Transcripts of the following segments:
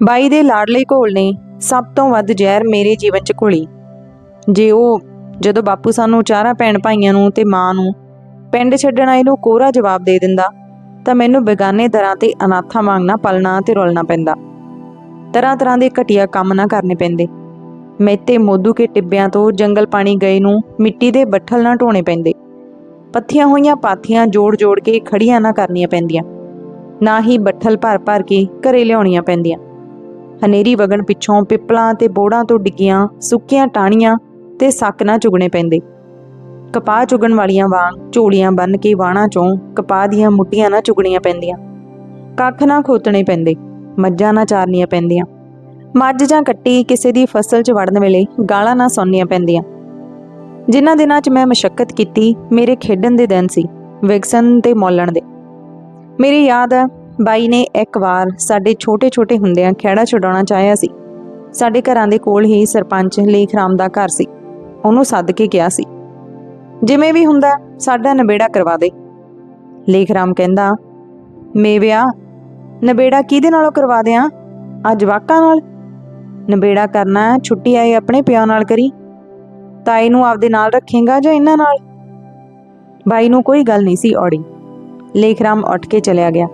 ਬਾਈ ਦੇ ਲਾਡਲੇ ਘੋਲ ਨੇ ਸਭ ਤੋਂ ਵੱਧ ਜ਼ਹਿਰ ਮੇਰੇ ਜੀਵਨ 'ਚ ਘੁਲੀ। ਜੇ ਉਹ ਜਦੋਂ ਬਾਪੂ ਸਾਨੂੰ ਚਾਰਾਂ ਭੈਣ ਭਾਈਆਂ ਨੂੰ ਤੇ ਮਾਂ ਨੂੰ ਪਿੰਡ ਛੱਡਣ ਆਏ ਨੂੰ ਕੋਰਾ ਜਵਾਬ ਦੇ ਦਿੰਦਾ, ਤਾਂ ਮੈਨੂੰ ਬੇਗਾਨੇ ਦਰਾਂ ਤੇ ਅਨਾਥਾ ਮੰਗਣਾ ਪਲਣਾ ਤੇ ਰੁਲਣਾ ਪੈਂਦਾ। ਤਰ੍ਹਾਂ ਤਰ੍ਹਾਂ ਦੇ ਘਟੀਆ ਕੰਮ ਨਾ ਕਰਨੇ ਪੈਂਦੇ। ਮੈਤੇ ਮੋਦੂ ਕੇ ਟਿੱਬਿਆਂ ਤੋਂ ਜੰਗਲ ਪਾਣੀ ਗਏ ਨੂੰ ਮਿੱਟੀ ਦੇ ਬੱਠਲ ਨਾ ਢੋਣੇ ਪੈਂਦੇ। ਪੱਥੀਆਂ ਹੋਈਆਂ ਪਾਥੀਆਂ ਜੋੜ ਜੋੜ ਕੇ ਖੜੀਆਂ ਨਾ ਕਰਨੀਆਂ ਪੈਂਦੀਆਂ। ਨਾ ਹੀ ਬੱਠਲ ਭਰ ਭਰ ਕੇ ਘਰੇ ਲਿਆਉਣੀਆਂ ਪੈਂਦੀਆਂ। ਹਨੇਰੀ ਵਗਣ ਪਿੱਛੋਂ ਪਿੱਪਲਾਂ ਤੇ ਬੋੜਾਂ ਤੋਂ ਡਿੱਗੀਆਂ ਸੁੱਕੀਆਂ ਟਾਹਣੀਆਂ ਤੇ ਸੱਕ ਨਾ ਚੁਗਣੇ ਪੈਂਦੇ। ਕਪਾਹ ਚੁਗਣ ਵਾਲੀਆਂ ਵਾਂਗ ਝੋਲੀਆਂ ਬੰਨ ਕੇ ਵਾਣਾ ਚੋਂ ਕਪਾਹ ਦੀਆਂ ਮੁੱਟੀਆਂ ਨਾ ਚੁਗਣੀਆਂ ਪੈਂਦੀਆਂ। ਕੱਖ ਨਾ ਖੋਤਣੇ ਪੈਂਦੇ, ਮੱਝਾਂ ਨਾ ਚਾਰਨੀਆਂ ਪੈਂਦੀਆਂ। ਮੱਝ ਜਾਂ ਕੱਟੀ ਕਿਸੇ ਦੀ ਫਸਲ 'ਚ ਵੜਨ ਵੇਲੇ ਗਾਲਾਂ ਨਾ ਸੁਣਨੀਆਂ ਪੈਂਦੀਆਂ। ਜਿਨ੍ਹਾਂ ਦਿਨਾਂ 'ਚ ਮੈਂ ਮਸ਼ੱਕਤ ਕੀਤੀ, ਮੇਰੇ ਖੇਡਣ ਦੇ ਦਿਨ ਸੀ, ਵਿਗਸਨ ਤੇ ਮੌਲਣ ਦੇ। ਮੇਰੀ ਯਾਦ ਹੈ ਬਾਈ ਨੇ ਇੱਕ ਵਾਰ ਸਾਡੇ ਛੋਟੇ-ਛੋਟੇ ਹੁੰਦਿਆਂ ਖੇੜਾ ਛਡਾਉਣਾ ਚਾਹਿਆ ਸੀ। ਸਾਡੇ ਘਰਾਂ ਦੇ ਕੋਲ ਹੀ ਸਰਪੰਚ ਲੇਖ ਰਾਮ ਦਾ ਘਰ ਸੀ। ਉਹਨੂੰ ਸੱਦ ਕੇ ਕਿਹਾ ਸੀ। ਜਿਵੇਂ ਵੀ ਹੁੰਦਾ, ਸਾਡਾ ਨਵੇੜਾ ਕਰਵਾ ਦੇ। ਲੇਖ ਰਾਮ ਕਹਿੰਦਾ ਮੇਵਿਆ ਨਵੇੜਾ ਕਿਹਦੇ ਨਾਲੋਂ ਕਰਵਾ ਦਿਆਂ? ਆ ਜਵਾਕਾਂ ਨਾਲ? ਨਵੇੜਾ ਕਰਨਾ ਛੁੱਟੀ ਆਏ ਆਪਣੇ ਪਿਓ ਨਾਲ ਕਰੀ। ਤਾਈ ਨੂੰ ਆਪਦੇ ਨਾਲ ਰੱਖੇਗਾ ਜਾਂ ਇਹਨਾਂ ਨਾਲ? ਬਾਈ ਨੂੰ ਕੋਈ ਗੱਲ ਨਹੀਂ ਸੀ ਔੜੀ ਲੇਖਰਾਮ ਉੱਠ ਕੇ ਚਲਿਆ ਗਿਆ।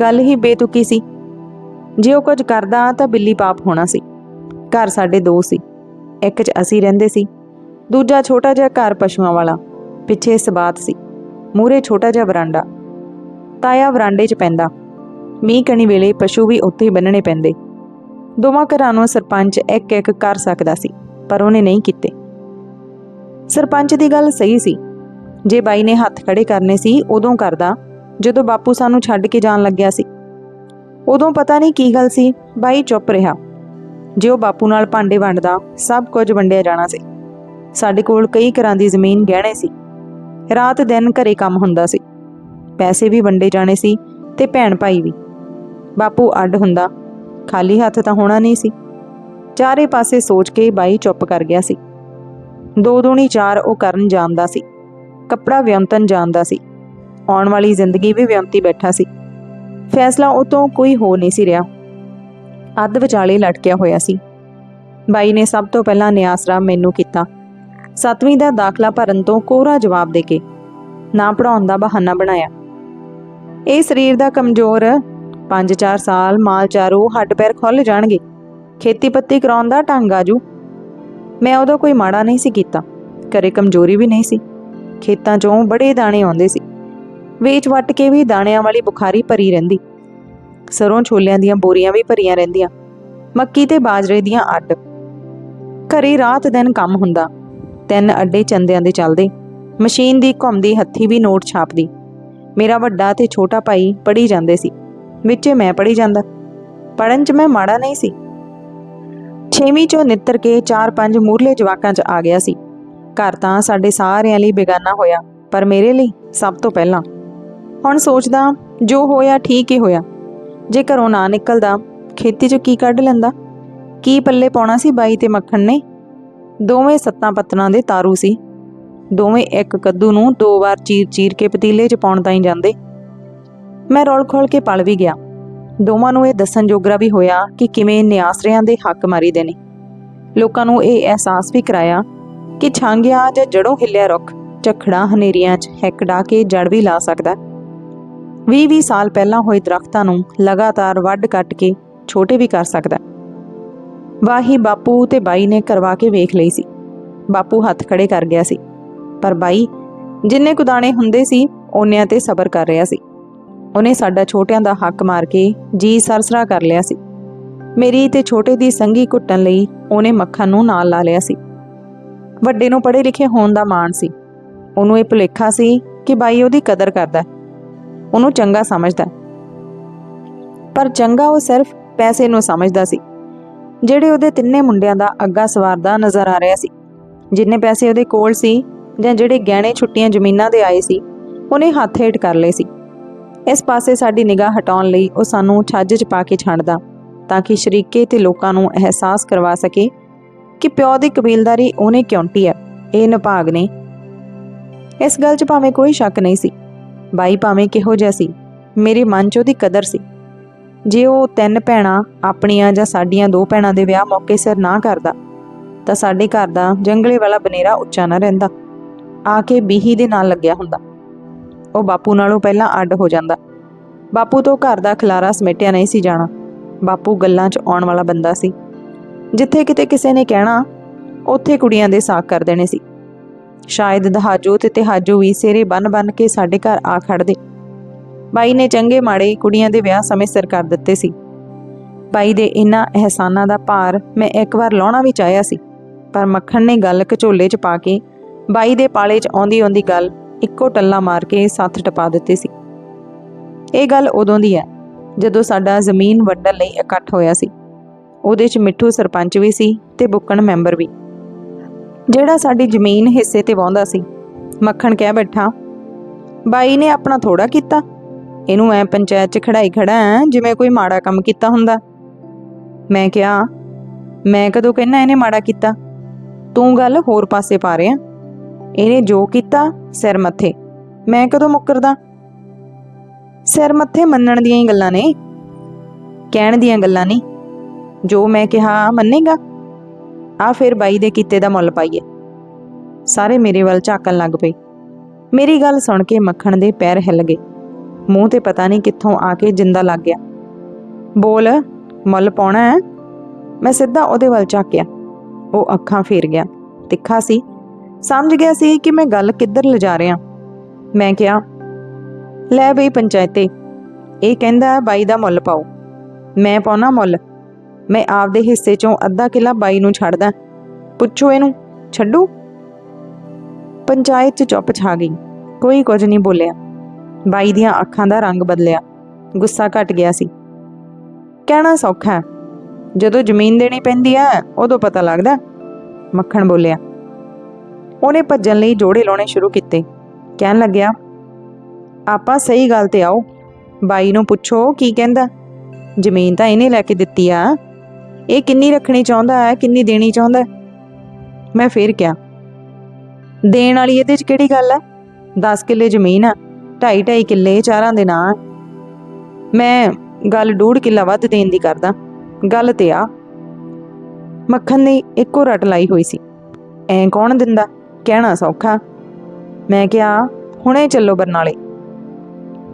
ਗੱਲ ਹੀ ਬੇਤੁਕੀ ਸੀ। ਜੇ ਉਹ ਕੁਝ ਕਰਦਾ ਤਾਂ ਬਿੱਲੀ ਪਾਪ ਹੋਣਾ ਸੀ। ਘਰ ਸਾਡੇ ਦੋ ਸੀ। ਇੱਕ 'ਚ ਅਸੀਂ ਰਹਿੰਦੇ ਸੀ। ਦੂਜਾ ਛੋਟਾ ਜਿਹਾ ਘਰ ਪਸ਼ੂਆਂ ਵਾਲਾ। ਪਿੱਛੇ ਸਬਾਤ ਸੀ। ਮੂਰੇ ਛੋਟਾ ਜਿਹਾ ਵਰਾਂਡਾ। ਤਾਇਆ ਵਰਾਂਡੇ 'ਚ ਪੈਂਦਾ। ਮੀਂਹ ਕਣੀ ਵੇਲੇ ਪਸ਼ੂ ਵੀ ਉੱਥੇ ਹੀ ਬੰਨਣੇ ਪੈਂਦੇ। ਦੋਵਾਂ ਘਰਾਂ ਨੂੰ ਸਰਪੰਚ ਇੱਕ ਇੱਕ ਕਰ ਸਕਦਾ ਸੀ, ਪਰ ਉਹਨੇ ਨਹੀਂ ਕੀਤੇ। ਸਰਪੰਚ ਦੀ ਗੱਲ ਸਹੀ ਸੀ। ਜੇ ਬਾਈ ਨੇ ਹੱਥ ਖੜੇ ਕਰਨੇ ਸੀ, ਉਦੋਂ ਕਰਦਾ ਜਦੋਂ ਬਾਪੂ ਸਾਨੂੰ ਛੱਡ ਕੇ ਜਾਣ ਲੱਗਿਆ ਸੀ। ਉਦੋਂ ਪਤਾ ਨਹੀਂ ਕੀ ਗੱਲ ਸੀ, ਬਾਈ ਚੁੱਪ ਰਿਹਾ। ਜੇ ਉਹ ਬਾਪੂ ਨਾਲ ਭਾਂਡੇ ਵੰਡਦਾ, ਸਭ ਕੁਝ ਵੰਡਿਆ ਜਾਣਾ ਸੀ। ਸਾਡੇ ਕੋਲ ਕਈ ਘਰਾਂ ਦੀ ਜ਼ਮੀਨ ਗਹਿਣੇ ਸੀ। ਰਾਤ ਦਿਨ ਘਰੇ ਕੰਮ ਹੁੰਦਾ ਸੀ। ਪੈਸੇ ਵੀ ਵੰਡੇ ਜਾਣੇ ਸੀ ਤੇ ਭੈਣ ਭਾਈ ਵੀ। ਬਾਪੂ ਅੱਡ ਹੁੰਦਾ, ਖਾਲੀ ਹੱਥ ਤਾਂ ਹੋਣਾ ਨਹੀਂ ਸੀ। ਚਾਰੇ ਪਾਸੇ ਸੋਚ ਕੇ ਬਾਈ ਚੁੱਪ ਕਰ ਗਿਆ ਸੀ। ਦੋ ਦੂਣੀ ਚਾਰ ਉਹ ਕਰਨ ਜਾਣਦਾ ਸੀ। ਕੱਪੜਾ ਵਿਅੰਤਨ ਜਾਣਦਾ ਸੀ। ਆਉਣ ਵਾਲੀ ਜ਼ਿੰਦਗੀ ਵੀ ਵਿਅੰਤੀ ਬੈਠਾ ਸੀ। ਫੈਸਲਾ ਉਹ ਤੋਂ ਕੋਈ ਹੋ ਨਹੀਂ ਸੀ ਰਿਹਾ। ਅੱਧ ਵਿਚਾਲੇ ਲਟਕਿਆ ਹੋਇਆ ਸੀ। ਬਾਈ ਨੇ ਸਭ ਤੋਂ ਪਹਿਲਾਂ ਨਿਆਸਰਾ ਮੈਨੂੰ ਕੀਤਾ। ਸੱਤਵੀਂ ਦਾ ਦਾਖਲਾ ਭਰਨ ਤੋਂ ਕੋਰਾ ਜਵਾਬ ਦੇ ਕੇ ਨਾ ਪੜਾਉਣ ਦਾ ਬਹਾਨਾ ਬਣਾਇਆ। ਇਹ ਸਰੀਰ ਦਾ ਕਮਜ਼ੋਰ 5-4 ਸਾਲ ਮਾਲ ਚਾਰੂ ਹੱਡ ਪੈਰ ਖੁੱਲ ਜਾਣਗੇ। ਖੇਤੀ ਪੱਤੀ ਕਰਾਉਣ ਦਾ ਢੰਗ ਆਜੂ। ਮੈਂ ਉਹਦਾ ਕੋਈ ਮਾੜਾ ਨਹੀਂ ਸੀ ਕੀਤਾ। ਘਰੇ ਕਮਜ਼ੋਰੀ ਵੀ ਨਹੀਂ ਸੀ। ਖੇਤਾਂ 'ਚੋਂ ਬੜੇ ਦਾਣੇ ਆਉਂਦੇ ਸੀ। ਵੇਚ ਵੱਟ ਕੇ ਵੀ ਦਾਣਿਆਂ ਵਾਲੀ ਬੁਖਾਰੀ ਭਰੀ ਰਹਿੰਦੀ। ਸਰੋਂ ਛੋਲਿਆਂ ਦੀਆਂ ਬੋਰੀਆਂ ਵੀ ਭਰੀਆਂ ਰਹਿੰਦੀਆਂ। ਮੱਕੀ ਤੇ ਬਾਜਰੇ ਦੀਆਂ ਅੱਡ। ਘਰੇ ਰਾਤ ਦਿਨ ਕੰਮ ਹੁੰਦਾ। ਤਿੰਨ ਅੱਡੇ ਚੰਦਿਆਂ ਦੇ ਚੱਲਦੇ। ਮਸ਼ੀਨ ਦੀ ਘੁੰਮਦੀ ਹੱਥੀ ਵੀ ਨੋਟ ਛਾਪਦੀ। ਮੇਰਾ ਵੱਡਾ ਤੇ ਛੋਟਾ ਭਾਈ ਪੜੀ ਜਾਂਦੇ ਸੀ। ਵਿੱਚੇ ਮੈਂ ਪੜੀ ਜਾਂਦਾ। ਪੜਨ 'ਚ ਮੈਂ ਮਾੜਾ ਨਹੀਂ ਸੀ। ਛੇਵੀਂ ਚੋਂ ਨਿੱਤਰ ਕੇ ਚਾਰ ਪੰਜ ਮੂਰਲੇ ਜਵਾਕਾਂ 'ਚ ਆ ਗਿਆ ਸੀ। ਘਰ ਤਾਂ ਸਾਡੇ ਸਾਰਿਆਂ ਲਈ ਬੇਗਾਨਾ ਹੋਇਆ। ਪਰ ਮੇਰੇ ਲਈ ਸਭ ਤੋਂ ਪਹਿਲਾਂ ਹੁਣ ਸੋਚਦਾ, ਜੋ ਹੋਇਆ ਠੀਕ ਹੀ ਹੋਇਆ। ਜੇ ਘਰੋਂ ਨਾ ਨਿਕਲਦਾ, ਖੇਤੀ 'ਚ ਕੀ ਕੱਢ ਲੈਂਦਾ? ਕੀ ਪੱਲੇ ਪਾਉਣਾ ਸੀ ਬਾਈ ਤੇ ਮੱਖਣ ਨੇ? ਦੋਵੇਂ ਸੱਤਾਂ ਪੱਤਨਾਂ ਦੇ ਤਾਰੂ ਸੀ। ਦੋਵੇਂ ਇੱਕ ਕੱਦੂ ਨੂੰ ਦੋ ਵਾਰ ਚੀਰ-ਚੀਰ ਕੇ ਪਤੀਲੇ 'ਚ ਪਾਉਣ ਤਾਈਂ ਜਾਂਦੇ। ਮੈਂ ਰੋਲ ਖੋਲ ਕੇ ਪਲ ਵੀ ਗਿਆ। ਦੋਵਾਂ ਨੂੰ ਇਹ ਦੱਸਣ ਜੋਗਰਾ ਵੀ ਹੋਇਆ ਕਿ ਕਿਵੇਂ ਨਿਆਸਰਿਆਂ ਦੇ ਹੱਕ ਮਾਰੀਦੇ ਨੇ। ਲੋਕਾਂ ਨੂੰ ਇਹ ਅਹਿਸਾਸ ਵੀ ਕਰਾਇਆ ਕਿ ਛਾਂਗਿਆ ਜਾਂ ਜੜੋਂ ਹਿੱਲਿਆ ਰੁੱਖ, ਝਖੜਾ ਹਨੇਰੀਆਂ 'ਚ ਹੈਕ ਡਾ ਕੇ ਜੜ ਵੀ ਲਾ ਸਕਦਾ। 20-20 ਸਾਲ ਪਹਿਲਾਂ ਹੋਏ ਦਰਖਤਾਂ ਨੂੰ ਲਗਾਤਾਰ ਵੱਢ ਕੱਟ ਕੇ ਛੋਟੇ ਵੀ ਕਰ ਸਕਦਾ ਵਾਹੀ ਬਾਪੂ ਤੇ ਬਾਈ ਨੇ ਕਰਵਾ ਕੇ ਵੇਖ ਲਈ ਸੀ। ਬਾਪੂ ਹੱਥ ਖੜੇ ਕਰ ਗਿਆ ਸੀ। ਪਰ ਬਾਈ, ਜਿੰਨੇ ਕੁਦਾਣੇ ਹੁੰਦੇ ਸੀ, ਓਨਿਆਂ ਤੇ ਸਬਰ ਕਰ ਰਿਹਾ ਸੀ। ਉਹਨੇ ਸਾਡਾ ਛੋਟਿਆਂ ਦਾ ਹੱਕ ਮਾਰ ਕੇ ਜੀ ਸਰਸਰਾ ਕਰ ਲਿਆ ਸੀ। ਮੇਰੀ ਤੇ ਛੋਟੇ ਦੀ ਸੰਗੀ ਘੁੱਟਣ ਲਈ ਉਹਨੇ ਮੱਖਣ ਨੂੰ ਨਾਲ ਲਾ ਲਿਆ ਸੀ। ਵੱਡੇ ਨੂੰ ਪੜ੍ਹੇ ਲਿਖੇ ਹੋਣ ਦਾ ਮਾਣ ਸੀ। ਉਹਨੂੰ ਇਹ ਭੁਲੇਖਾ ਸੀ ਕਿ ਬਾਈ ਉਹਦੀ ਕਦਰ ਕਰਦਾ ਉਹਨੂੰ ਚੰਗਾ ਸਮਝਦਾ ਪਰ ਚੰਗਾ ਉਹ ਸਿਰਫ ਪੈਸੇ ਨੂੰ ਸਮਝਦਾ ਸੀ, ਜਿਹੜੇ ਉਹਦੇ ਤਿੰਨੇ ਮੁੰਡਿਆਂ ਦਾ ਅੱਗਾ ਸਵਾਰਦਾ ਨਜ਼ਰ ਆ ਰਿਹਾ ਸੀ। ਜਿੰਨੇ ਪੈਸੇ ਉਹਦੇ ਕੋਲ ਸੀ ਜਾਂ ਜਿਹੜੇ ਗਹਿਣੇ ਛੁੱਟੀਆਂ ਜ਼ਮੀਨਾਂ ਦੇ ਆਏ ਸੀ, ਉਹਨੇ ਹੱਥ ਹੇਠ ਕਰ ਲਏ ਸੀ। ਇਸ ਪਾਸੇ ਸਾਡੀ ਨਿਗਾਹ ਹਟਾਉਣ ਲਈ ਉਹ ਸਾਨੂੰ ਛੱਜ 'ਚ ਪਾ ਕੇ ਛੱਡਦਾ, ਤਾਂ ਕਿ ਸ਼ਰੀਕੇ ਤੇ ਲੋਕਾਂ ਨੂੰ ਅਹਿਸਾਸ ਕਰਵਾ ਸਕੇ ਕਿ ਪਿਓ ਦੀ ਕਬੀਲਦਾਰੀ ਉਹਨੇ ਕਿਉਂਟੀ ਹੈ ਇਹ ਨਿਭਾਗ ਨੇ ਇਸ ਗੱਲ 'ਚ ਭਾਵੇਂ ਕੋਈ ਸ਼ੱਕ ਨਹੀਂ ਸੀ। ਬਾਈ ਭਾਵੇਂ ਕਿਹੋ ਜਿਹਾ ਸੀ, ਮੇਰੇ ਮਨ 'ਚ ਉਹਦੀ ਕਦਰ ਸੀ। ਜੇ ਉਹ ਤਿੰਨ ਭੈਣਾਂ ਆਪਣੀਆਂ ਜਾਂ ਸਾਡੀਆਂ ਦੋ ਭੈਣਾਂ ਦੇ ਵਿਆਹ ਮੌਕੇ ਸਿਰ ਨਾ ਕਰਦਾ, ਤਾਂ ਸਾਡੇ ਘਰ ਦਾ ਜੰਗਲੇ ਵਾਲਾ ਬਨੇਰਾ ਉੱਚਾ ਨਾ ਰਹਿੰਦਾ। ਆ ਕੇ ਬੀਹੀ ਦੇ ਨਾਲ ਲੱਗਿਆ ਹੁੰਦਾ। ਉਹ ਬਾਪੂ ਨਾਲੋਂ ਪਹਿਲਾਂ ਅੱਡ ਹੋ ਜਾਂਦਾ। ਬਾਪੂ ਤੋਂ ਘਰ ਦਾ ਖਲਾਰਾ ਸਮੇਟਿਆ ਨਹੀਂ ਸੀ ਜਾਣਾ। ਬਾਪੂ ਗੱਲਾਂ 'ਚ ਆਉਣ ਵਾਲਾ ਬੰਦਾ ਸੀ। ਜਿੱਥੇ ਕਿਤੇ ਕਿਸੇ ਨੇ ਕਹਿਣਾ, ਉੱਥੇ ਕੁੜੀਆਂ ਦੇ ਸਾਕ ਕਰ ਦੇਣੇ ਸੀ। ਸ਼ਾਇਦ ਦਹਾਜੋ ਤੇ ਤਿਹਾਜੋ ਵੀ ਸਿਰੇ ਬੰਨ-ਬੰਨ ਕੇ ਸਾਡੇ ਘਰ ਆ ਖੜਦੇ ਬਾਈ ਨੇ ਚੰਗੇ ਮਾੜੇ ਕੁੜੀਆਂ ਦੇ ਵਿਆਹ ਸਮੇਂ ਸਿਰ ਕਰ ਦਿੱਤੇ ਸੀ। ਬਾਈ ਦੇ ਇਹਨਾਂ ਅਹਿਸਾਨਾਂ ਦਾ ਭਾਰ ਮੈਂ ਇੱਕ ਵਾਰ ਲਾਉਣਾ ਵੀ ਚਾਹਿਆ ਸੀ, ਪਰ ਮੱਖਣ ਨੇ ਗੱਲ ਕਚੋਲੇ 'ਚ ਪਾ ਕੇ ਬਾਈ ਦੇ ਪਾਲੇ 'ਚ ਆਉਂਦੀ ਆਉਂਦੀ ਗੱਲ ਇੱਕੋ ਟੱਲਾ ਮਾਰ ਕੇ ਸੱਥ ਟਪਾ ਦਿੱਤੀ ਸੀ। ਇਹ ਗੱਲ ਉਦੋਂ ਦੀ ਹੈ, ਜਦੋਂ ਸਾਡਾ ਜ਼ਮੀਨ ਵੰਡਣ ਲਈ ਇਕੱਠ ਹੋਇਆ ਸੀ। ਉਹਦੇ 'ਚ ਮਿੱਠੂ ਸਰਪੰਚ ਵੀ ਸੀ ਤੇ ਬੁੱਕਣ ਮੈਂਬਰ ਵੀ। ਜਿਹੜਾ ਸਾਡੀ ਜ਼ਮੀਨ ਹਿੱਸੇ ਤੇ ਵਾਹੁੰਦਾ ਸੀ। ਮੱਖਣ ਕਹਿ ਬੈਠਾ, ਬਾਈ ਨੇ ਆਪਣਾ ਥੋੜਾ ਕੀਤਾ। ਇਹਨੂੰ ਐ ਪੰਚਾਇਤ 'ਚ ਖੜਾਈ ਖੜਾ ਹੈ ਜਿਵੇਂ ਕੋਈ ਮਾੜਾ ਕੰਮ ਕੀਤਾ ਹੁੰਦਾ। ਮੈਂ ਕਿਹਾ, ਮੈਂ ਕਦੋਂ ਕਹਿਣਾ ਇਹਨੇ ਮਾੜਾ ਕੀਤਾ? ਤੂੰ ਗੱਲ ਹੋਰ ਪਾਸੇ ਪਾ ਰਿਹਾ। ਇਹਨੇ ਜੋ ਕੀਤਾ, ਸਿਰ ਮੱਥੇ। ਮੈਂ ਕਦੋਂ ਮੁੱਕਰਦਾ? ਸਿਰ ਮੱਥੇ ਮੰਨਣ ਦੀਆਂ ਹੀ ਗੱਲਾਂ ਨੇ। ਕਹਿਣ ਦੀਆਂ ਗੱਲਾਂ ਨਹੀਂ ਜੋ ਮੈਂ ਕਿਹਾ, ਮੰਨੇਗਾ। ਆ ਫਿਰ ਬਾਈ ਦੇ ਕੀਤੇ ਦਾ ਮੁੱਲ ਪਾਈਏ। ਸਾਰੇ ਮੇਰੇ ਵੱਲ ਝਾਕਣ ਲੱਗ ਪਏ। ਮੇਰੀ ਗੱਲ ਸੁਣ ਕੇ ਮੱਖਣ ਦੇ ਪੈਰ ਹਿੱਲ ਗਏ। ਮੂੰਹ ਤੇ ਪਤਾ ਨਹੀਂ ਕਿੱਥੋਂ ਆ ਕੇ ਜਿੰਦਾ ਲੱਗ ਗਿਆ। ਬੋਲ, ਮੁੱਲ ਪਾਉਣਾ ਹੈ? ਮੈਂ ਸਿੱਧਾ ਉਹਦੇ ਵੱਲ ਝਾਕਿਆ। ਉਹ ਅੱਖਾਂ ਫੇਰ ਗਿਆ। ਤਿੱਖਾ ਸੀ। ਸਮਝ ਗਿਆ ਸੀ ਕਿ ਮੈਂ ਗੱਲ ਕਿੱਧਰ ਲਿਜਾ ਰਿਹਾ। ਮੈਂ ਕਿਹਾ, ਲੈ ਬਈ ਪੰਚਾਇਤੇ। ਇਹ ਕਹਿੰਦਾ ਬਾਈ ਦਾ ਮੁੱਲ ਪਾਓ। ਮੈਂ ਪਾਉਣਾ ਮੁੱਲ। ਮੈਂ ਆਪਦੇ ਹਿੱਸੇ ਚੋਂ ਅੱਧਾ ਕਿੱਲਾ ਬਾਈ ਨੂੰ ਛੱਡਦਾ। ਪੁੱਛੋ ਇਹਨੂੰ, ਛੱਡੂ? ਪੰਚਾਇਤ 'ਚ ਚੁੱਪ ਛਾ ਗਈ। ਕੋਈ ਕੁਝ ਨਹੀਂ ਬੋਲਿਆ। ਬਾਈ ਦੀਆਂ ਅੱਖਾਂ ਦਾ ਰੰਗ ਬਦਲਿਆ। ਗੁੱਸਾ ਘਟ ਗਿਆ ਸੀ। ਕਹਿਣਾ ਸੌਖਾ ਜਦੋਂ ਜ਼ਮੀਨ ਦੇਣੀ ਪੈਂਦੀ ਹੈ ਉਦੋਂ ਪਤਾ ਲੱਗਦਾ। ਮੱਖਣ ਬੋਲਿਆ। ਉਹਨੇ ਭੱਜਣ ਲਈ ਜੋੜੇ ਲਾਉਣੇ ਸ਼ੁਰੂ ਕੀਤੇ। ਕਹਿਣ ਲੱਗਿਆ, ਆਪਾਂ ਸਹੀ ਗੱਲ ਤੇ ਆਓ। ਬਾਈ ਨੂੰ ਪੁੱਛੋ, ਕੀ ਕਹਿੰਦਾ? ਜ਼ਮੀਨ ਤਾਂ ਇਹਨੇ ਲੈ ਕੇ ਦਿੱਤੀ ਆ। ਇਹ ਕਿੰਨੀ ਰੱਖਣੀ ਚਾਹੁੰਦਾ ਹੈ, ਕਿੰਨੀ ਦੇਣੀ ਚਾਹੁੰਦਾ ਮੈਂ ਫੇਰ ਕਿਹਾ, ਦੇਣ ਵਾਲੀ ਇਹਦੇ 'ਚ ਕਿਹੜੀ ਗੱਲ ਹੈ? 10 ਕਿੱਲੇ ਜ਼ਮੀਨ ਆ ਢਾਈ ਢਾਈ ਕਿੱਲੇ ਚਾਰਾਂ ਦੇ ਨਾਂ ਮੈਂ ਗੱਲ ਡੂਢ ਕਿੱਲਾ ਵੱਧ ਦੇਣ ਦੀ ਕਰਦਾ। ਗੱਲ ਤੇ ਆ, ਮੱਖਣ ਨੇ ਇੱਕੋ ਰਟ ਲਾਈ ਹੋਈ ਸੀ। ਐਂ ਕੌਣ ਦਿੰਦਾ? ਕਹਿਣਾ ਸੌਖਾ। ਮੈਂ ਕਿਹਾ, ਹੁਣੇ ਚੱਲੋ ਬਰਨਾਲੇ।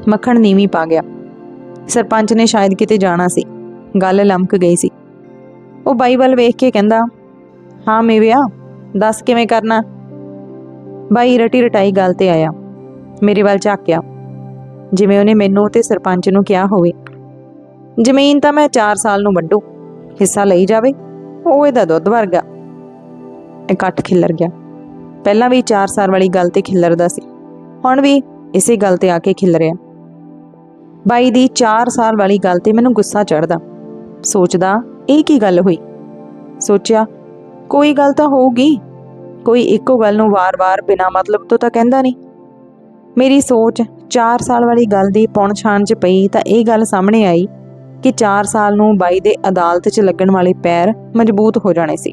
ਮੱਖਣ ਨੀਵੀਂ ਪਾ ਗਿਆ। ਸਰਪੰਚ ਨੇ ਸ਼ਾਇਦ ਕਿਤੇ ਜਾਣਾ ਸੀ। ਗੱਲ ਲਮਕ ਗਈ ਸੀ। ਉਹ ਬਾਈ ਵੱਲ ਵੇਖ ਕੇ ਕਹਿੰਦਾ, ਹਾਂ ਮੇਵਿਆ, ਦੱਸ ਕਿਵੇਂ ਕਰਨਾ? ਬਾਈ ਰਟੀ ਰਟਾਈ ਗੱਲ ਤੇ ਆਇਆ, ਮੇਰੇ ਵੱਲ ਝਾਕਿਆ। ਜਿਵੇਂ ਉਹਨੇ ਮੈਨੂੰ ਤੇ ਸਰਪੰਚ ਨੂੰ ਕਿਹਾ ਹੋਵੇ। ਜ਼ਮੀਨ ਤਾਂ ਮੈਂ 4 ਸਾਲ ਨੂੰ ਵੱਢੂ ਹਿੱਸਾ ਲਈ ਜਾਵੇ, ਉਹ ਇਹਦਾ ਦੁੱਧ ਵਰਗਾ। ਇਕੱਠ ਖਿੱਲਰ ਗਿਆ। ਪਹਿਲਾਂ ਵੀ 4 ਸਾਲ ਵਾਲੀ ਗੱਲ ਤੇ ਖਿੱਲਰਦਾ ਸੀ, ਹੁਣ ਵੀ ਇਸੇ ਗੱਲ ਤੇ ਆ ਕੇ ਖਿੱਲਰਿਆ। ਬਾਈ ਦੀ 4 ਸਾਲ ਵਾਲੀ ਗੱਲ ਤੇ ਮੈਨੂੰ ਗੁੱਸਾ ਚੜਦਾ ਸੋਚਦਾ ਇਹ ਕੀ ਗੱਲ ਹੋਈ? ਸੋਚਿਆ, ਕੋਈ ਗੱਲ ਤਾਂ ਹੋਊਗੀ। ਕੋਈ ਇੱਕੋ ਗੱਲ ਨੂੰ ਵਾਰ-ਵਾਰ ਬਿਨਾਂ ਮਤਲਬ ਤੋਂ ਤਾਂ ਕਹਿੰਦਾ ਨਹੀਂ। ਮੇਰੀ ਸੋਚ 4 ਸਾਲ ਵਾਲੀ ਗੱਲ ਦੀ ਪੌਣ 'ਚ ਪਈ ਤਾਂ ਇਹ ਗੱਲ ਸਾਹਮਣੇ ਆਈ ਕਿ 4 ਸਾਲ ਨੂੰ ਬਾਈ ਦੇ ਅਦਾਲਤ 'ਚ ਲੱਗਣ ਵਾਲੇ ਪੈਰ ਮਜ਼ਬੂਤ ਹੋ ਜਾਣੇ ਸੀ।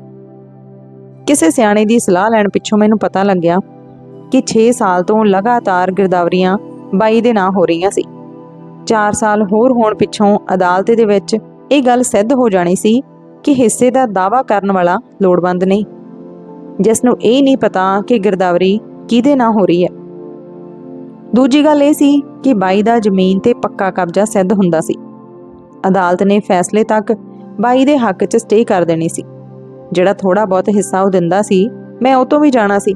ਕਿਸੇ ਸਿਆਣੇ ਦੀ ਸਲਾਹ ਲੈਣ ਪਿੱਛੋਂ ਮੈਨੂੰ ਪਤਾ ਲੱਗਿਆ ਕਿ 6 ਸਾਲ ਤੋਂ ਲਗਾਤਾਰ ਗਿਰਦਾਵਰੀਆਂ ਬਾਈ ਦੇ ਨਾਂ ਹੋ ਰਹੀਆਂ ਸੀ। 4 ਸਾਲ ਹੋਰ ਹੋਣ ਪਿੱਛੋਂ ਅਦਾਲਤ ਦੇ ਵਿੱਚ ਇਹ ਗੱਲ ਸਿੱਧ ਹੋ ਜਾਣੀ ਸੀ ਕਿ ਹਿੱਸੇ ਦਾ ਦਾਵਾ ਕਰਨ ਵਾਲਾ ਲੋੜਵੰਦ ਨਹੀਂ। ਜਿਸ ਨੂੰ ਇਹ ਨਹੀਂ ਪਤਾ ਕਿ ਗਿਰਦਾਵਰੀ ਕਿਹਦੇ ਨਾਲ ਹੋ ਰਹੀ ਹੈ। ਦੂਜੀ ਗੱਲ ਇਹ ਸੀ ਕਿ ਬਾਈ ਦਾ ਜ਼ਮੀਨ ਤੇ ਪੱਕਾ ਕਬਜ਼ਾ ਸਿੱਧ ਹੁੰਦਾ ਸੀ। ਅਦਾਲਤ ਨੇ ਫੈਸਲੇ ਤੱਕ ਬਾਈ ਦੇ ਹੱਕ 'ਚ ਸਟੇ ਕਰ ਦੇਣੀ ਸੀ। ਜਿਹੜਾ ਥੋੜਾ ਬਹੁਤ ਹਿੱਸਾ ਉਹ ਦਿੰਦਾ ਸੀ, ਮੈਂ ਉਹ ਤੋਂ ਵੀ ਜਾਣਾ ਸੀ।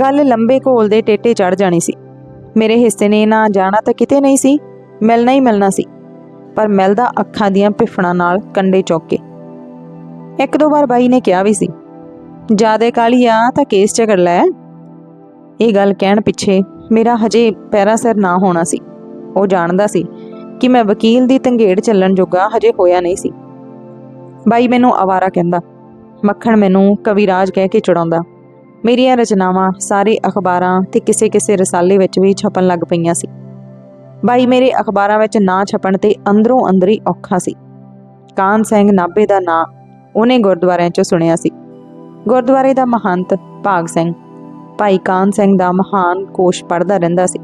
ਗੱਲ ਲੰਬੇ ਘੋਲ ਦੇ ਟੇਟੇ ਚੜ ਜਾਣੀ ਸੀ। ਮੇਰੇ ਹਿੱਸੇ ਨੇ ਨਾ ਜਾਣਾ ਤਾਂ ਕਿਤੇ ਨਹੀਂ ਸੀ, ਮਿਲਣਾ ਹੀ ਮਿਲਣਾ ਸੀ। ਪਰ ਮਿਲਦਾ ਅੱਖਾਂ ਦੀਆਂ ਪਿਫਣਾ ਨਾਲ ਕੰਡੇ ਚੌਕੇ। ਇੱਕ ਦੋ ਵਾਰ ਬਾਈ ਨੇ ਕਿਹਾ ਵੀ ਸੀ, ਜਿਆਦੇ ਕਾਲੀ ਆ ਤਾਂ ਕੇਸ ਝਗੜ ਲੈ। ਇਹ ਗੱਲ ਕਹਿਣ ਪਿੱਛੇ ਮੇਰਾ ਹਜੇ ਪੈਰਾ ਸਿਰ ਨਾ ਹੋਣਾ ਸੀ। ਉਹ ਜਾਣਦਾ ਸੀ ਕਿ ਮੈਂ ਵਕੀਲ ਦੀ ਤੰਗੇੜ ਚੱਲਣ ਜੋਗਾ ਹਜੇ ਹੋਇਆ ਨਹੀਂ ਸੀ। ਬਾਈ ਮੈਨੂੰ ਆਵਾਰਾ ਕਹਿੰਦਾ, ਮੱਖਣ ਮੈਨੂੰ ਕਵਿਰਾਜ ਕਹਿ ਕੇ ਚੜਾਉਂਦਾ। ਮੇਰੀਆਂ ਰਚਨਾਵਾਂ, ਸਾਰੇ ਅਖਬਾਰਾਂ ਤੇ ਕਿਸੇ ਕਿਸੇ ਰਸਾਲੇ ਵਿੱਚ ਵੀ ਛਪਣ ਲੱਗ ਪਈਆਂ ਸੀ। ਬਾਈ, ਮੇਰੇ ਅਖਬਾਰਾਂ ਵਿੱਚ ਨਾ ਛਪਣ ਤੇ ਅੰਦਰੋਂ ਅੰਦਰੀ ਔਖਾ ਸੀ। ਕਾਨ ਸਿੰਘ ਨਾਭੇ ਦਾ ਨਾਂ ਉਹਨੇ ਗੁਰਦੁਆਰਿਆਂ 'ਚੋਂ ਸੁਣਿਆ ਸੀ। ਗੁਰਦੁਆਰੇ ਦਾ ਮਹੰਤ ਭਾਗ ਸਿੰਘ, ਭਾਈ ਕਾਨ ਸਿੰਘ ਦਾ ਮਹਾਨ ਕੋਸ਼ ਪੜ੍ਹਦਾ ਰਹਿੰਦਾ ਸੀ।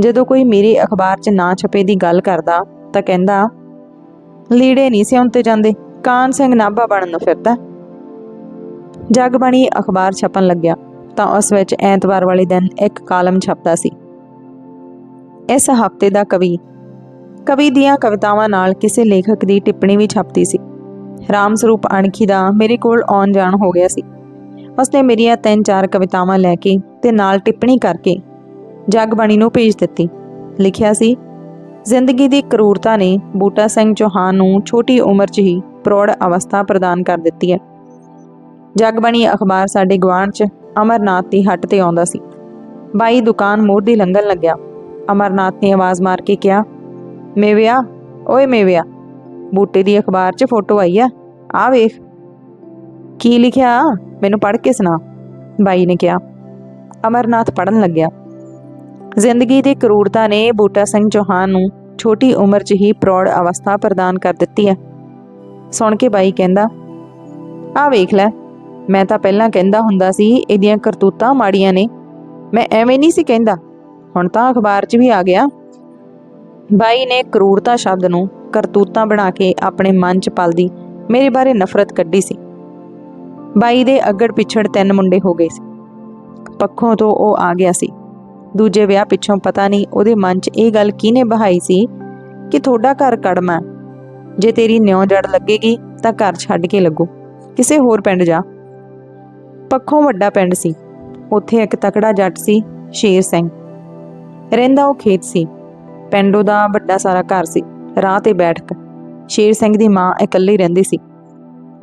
ਜਦੋਂ ਕੋਈ ਮੇਰੇ ਅਖਬਾਰ 'ਚ ਨਾ ਛਪੇ ਦੀ ਗੱਲ ਕਰਦਾ ਤਾਂ ਕਹਿੰਦਾ, ਲੀੜੇ ਨਹੀਂ ਸਿਉਂ ਤੇ ਜਾਂਦੇ, ਕਾਨ ਸਿੰਘ ਨਾਭਾ ਬਣਨ ਨੂੰ ਫਿਰਦਾ ਜਗਬਾਣੀ ਅਖਬਾਰ ਛਪਣ ਲੱਗਿਆ ਤਾਂ ਉਸ ਵਿੱਚ ਐਤਵਾਰ ਵਾਲੇ ਦਿਨ ਇੱਕ ਕਾਲਮ ਛਪਦਾ ਸੀ। ਇਸ ਹਫ਼ਤੇ ਦਾ ਕਵੀ। ਕਵੀ ਦੀਆਂ ਕਵਿਤਾਵਾਂ ਨਾਲ ਕਿਸੇ ਲੇਖਕ ਦੀ ਟਿੱਪਣੀ ਵੀ ਛਪਦੀ ਸੀ। ਰਾਮ ਸਰੂਪ ਅਣਖੀ ਦਾ ਮੇਰੇ ਕੋਲ ਆਉਣ ਜਾਣ ਹੋ ਗਿਆ ਸੀ। ਉਸਨੇ ਮੇਰੀਆਂ ਤਿੰਨ ਚਾਰ ਕਵਿਤਾਵਾਂ ਲੈ ਕੇ ਤੇ ਨਾਲ ਟਿੱਪਣੀ ਕਰਕੇ ਜਗਬਾਣੀ ਨੂੰ ਭੇਜ ਦਿੱਤੀ। ਲਿਖਿਆ ਸੀ, ਜ਼ਿੰਦਗੀ ਦੀ ਕਰੂਰਤਾ ਨੇ ਬੂਟਾ ਸਿੰਘ ਚੌਹਾਨ ਨੂੰ ਛੋਟੀ ਉਮਰ 'ਚ ਹੀ ਪ੍ਰੌੜ ਅਵਸਥਾ ਪ੍ਰਦਾਨ ਕਰ ਦਿੱਤੀ ਹੈ। ਜਗਬਾਣੀ ਅਖਬਾਰ ਸਾਡੇ ਗੁਆਂਢ 'ਚ ਅਮਰਨਾਥ ਦੀ ਹੱਟ ਤੇ ਆਉਂਦਾ ਸੀ। ਬਾਈ ਦੁਕਾਨ ਮੋੜ ਦੀ ਲੰਘਣ ਲੱਗਿਆ। ਅਮਰਨਾਥ ਨੇ ਆਵਾਜ਼ ਮਾਰ ਕੇ ਕਿਹਾ, ਮੇਵਿਆ, ਓਏ ਮੇਵਿਆ, ਬੂਟੇ ਦੀ ਅਖਬਾਰ 'ਚ ਫੋਟੋ ਆਈ ਆ ਆ ਵੇਖ। ਕੀ ਲਿਖਿਆ? ਮੈਨੂੰ ਪੜ੍ਹ ਕੇ ਸੁਣਾ। ਬਾਈ ਨੇ ਕਿਹਾ। ਅਮਰਨਾਥ ਪੜਨ ਲੱਗਿਆ। ਜ਼ਿੰਦਗੀ ਦੀ ਕਰੂਰਤਾ ਨੇ ਬੂਟਾ ਸਿੰਘ ਚੌਹਾਨ ਨੂੰ ਛੋਟੀ ਉਮਰ 'ਚ ਹੀ ਪ੍ਰੌੜ ਅਵਸਥਾ ਪ੍ਰਦਾਨ ਕਰ ਦਿੱਤੀ ਹੈ। ਸੁਣ ਕੇ ਬਾਈ ਕਹਿੰਦਾ ਆ ਵੇਖ ਲੈ, ਮੈਂ ਤਾਂ ਪਹਿਲਾਂ ਕਹਿੰਦਾ ਹੁੰਦਾ ਸੀ, ਇਹਦੀਆਂ ਕਰਤੂਤਾਂ ਮਾੜੀਆਂ ਨੇ। ਮੈਂ ਐਵੇਂ ਨਹੀਂ ਸੀ ਕਹਿੰਦਾ ਹੁਣ ਤਾਂ ਅਖਬਾਰ 'ਚ ਵੀ ਆ ਗਿਆ। ਬਾਈ ਨੇ ਕਰੂਰਤਾ ਸ਼ਬਦ ਨੂੰ ਕਰਤੂਤਾਂ ਬਣਾ ਕੇ ਆਪਣੇ ਮਨ 'ਚ ਪਲਦੀ ਮੇਰੇ ਬਾਰੇ ਨਫ਼ਰਤ ਕੱਢੀ ਸੀ। ਬਾਈ ਦੇ ਅੱਗੜ ਪਿਛੜ ਤਿੰਨ ਮੁੰਡੇ ਹੋ ਗਏ ਸੀ। ਪੱਖੋਂ ਤੋਂ ਉਹ ਆ ਗਿਆ ਸੀ। ਦੂਜੇ ਵਿਆਹ ਪਿੱਛੋਂ ਪਤਾ ਨਹੀਂ ਉਹਦੇ ਮਨ 'ਚ ਇਹ ਗੱਲ ਕਿਹਨੇ ਬਹਾਈ ਸੀ ਕਿ ਤੁਹਾਡਾ ਘਰ ਕੜਮਾ ਜੇ ਤੇਰੀ ਨਿਉ ਜੜ ਲੱਗੇਗੀ ਤਾਂ ਘਰ ਛੱਡ ਕੇ ਲੱਗੋ। ਕਿਸੇ ਹੋਰ ਪਿੰਡ ਜਾ। ਪੱਖੋਂ ਵੱਡਾ ਪਿੰਡ ਸੀ। ਉੱਥੇ ਇੱਕ ਤਕੜਾ ਜੱਟ ਸੀ ਸ਼ੇਰ ਸਿੰਘ। ਰਹਿੰਦਾ ਉਹ ਖੇਤ ਸੀ। ਪਿੰਡ ਉਹਦਾ ਵੱਡਾ ਸਾਰਾ ਘਰ ਸੀ। ਰਾਹ ਤੇ ਬੈਠ ਕੇ ਸ਼ੇਰ ਸਿੰਘ ਦੀ ਮਾਂ ਇਕੱਲੀ ਰਹਿੰਦੀ ਸੀ।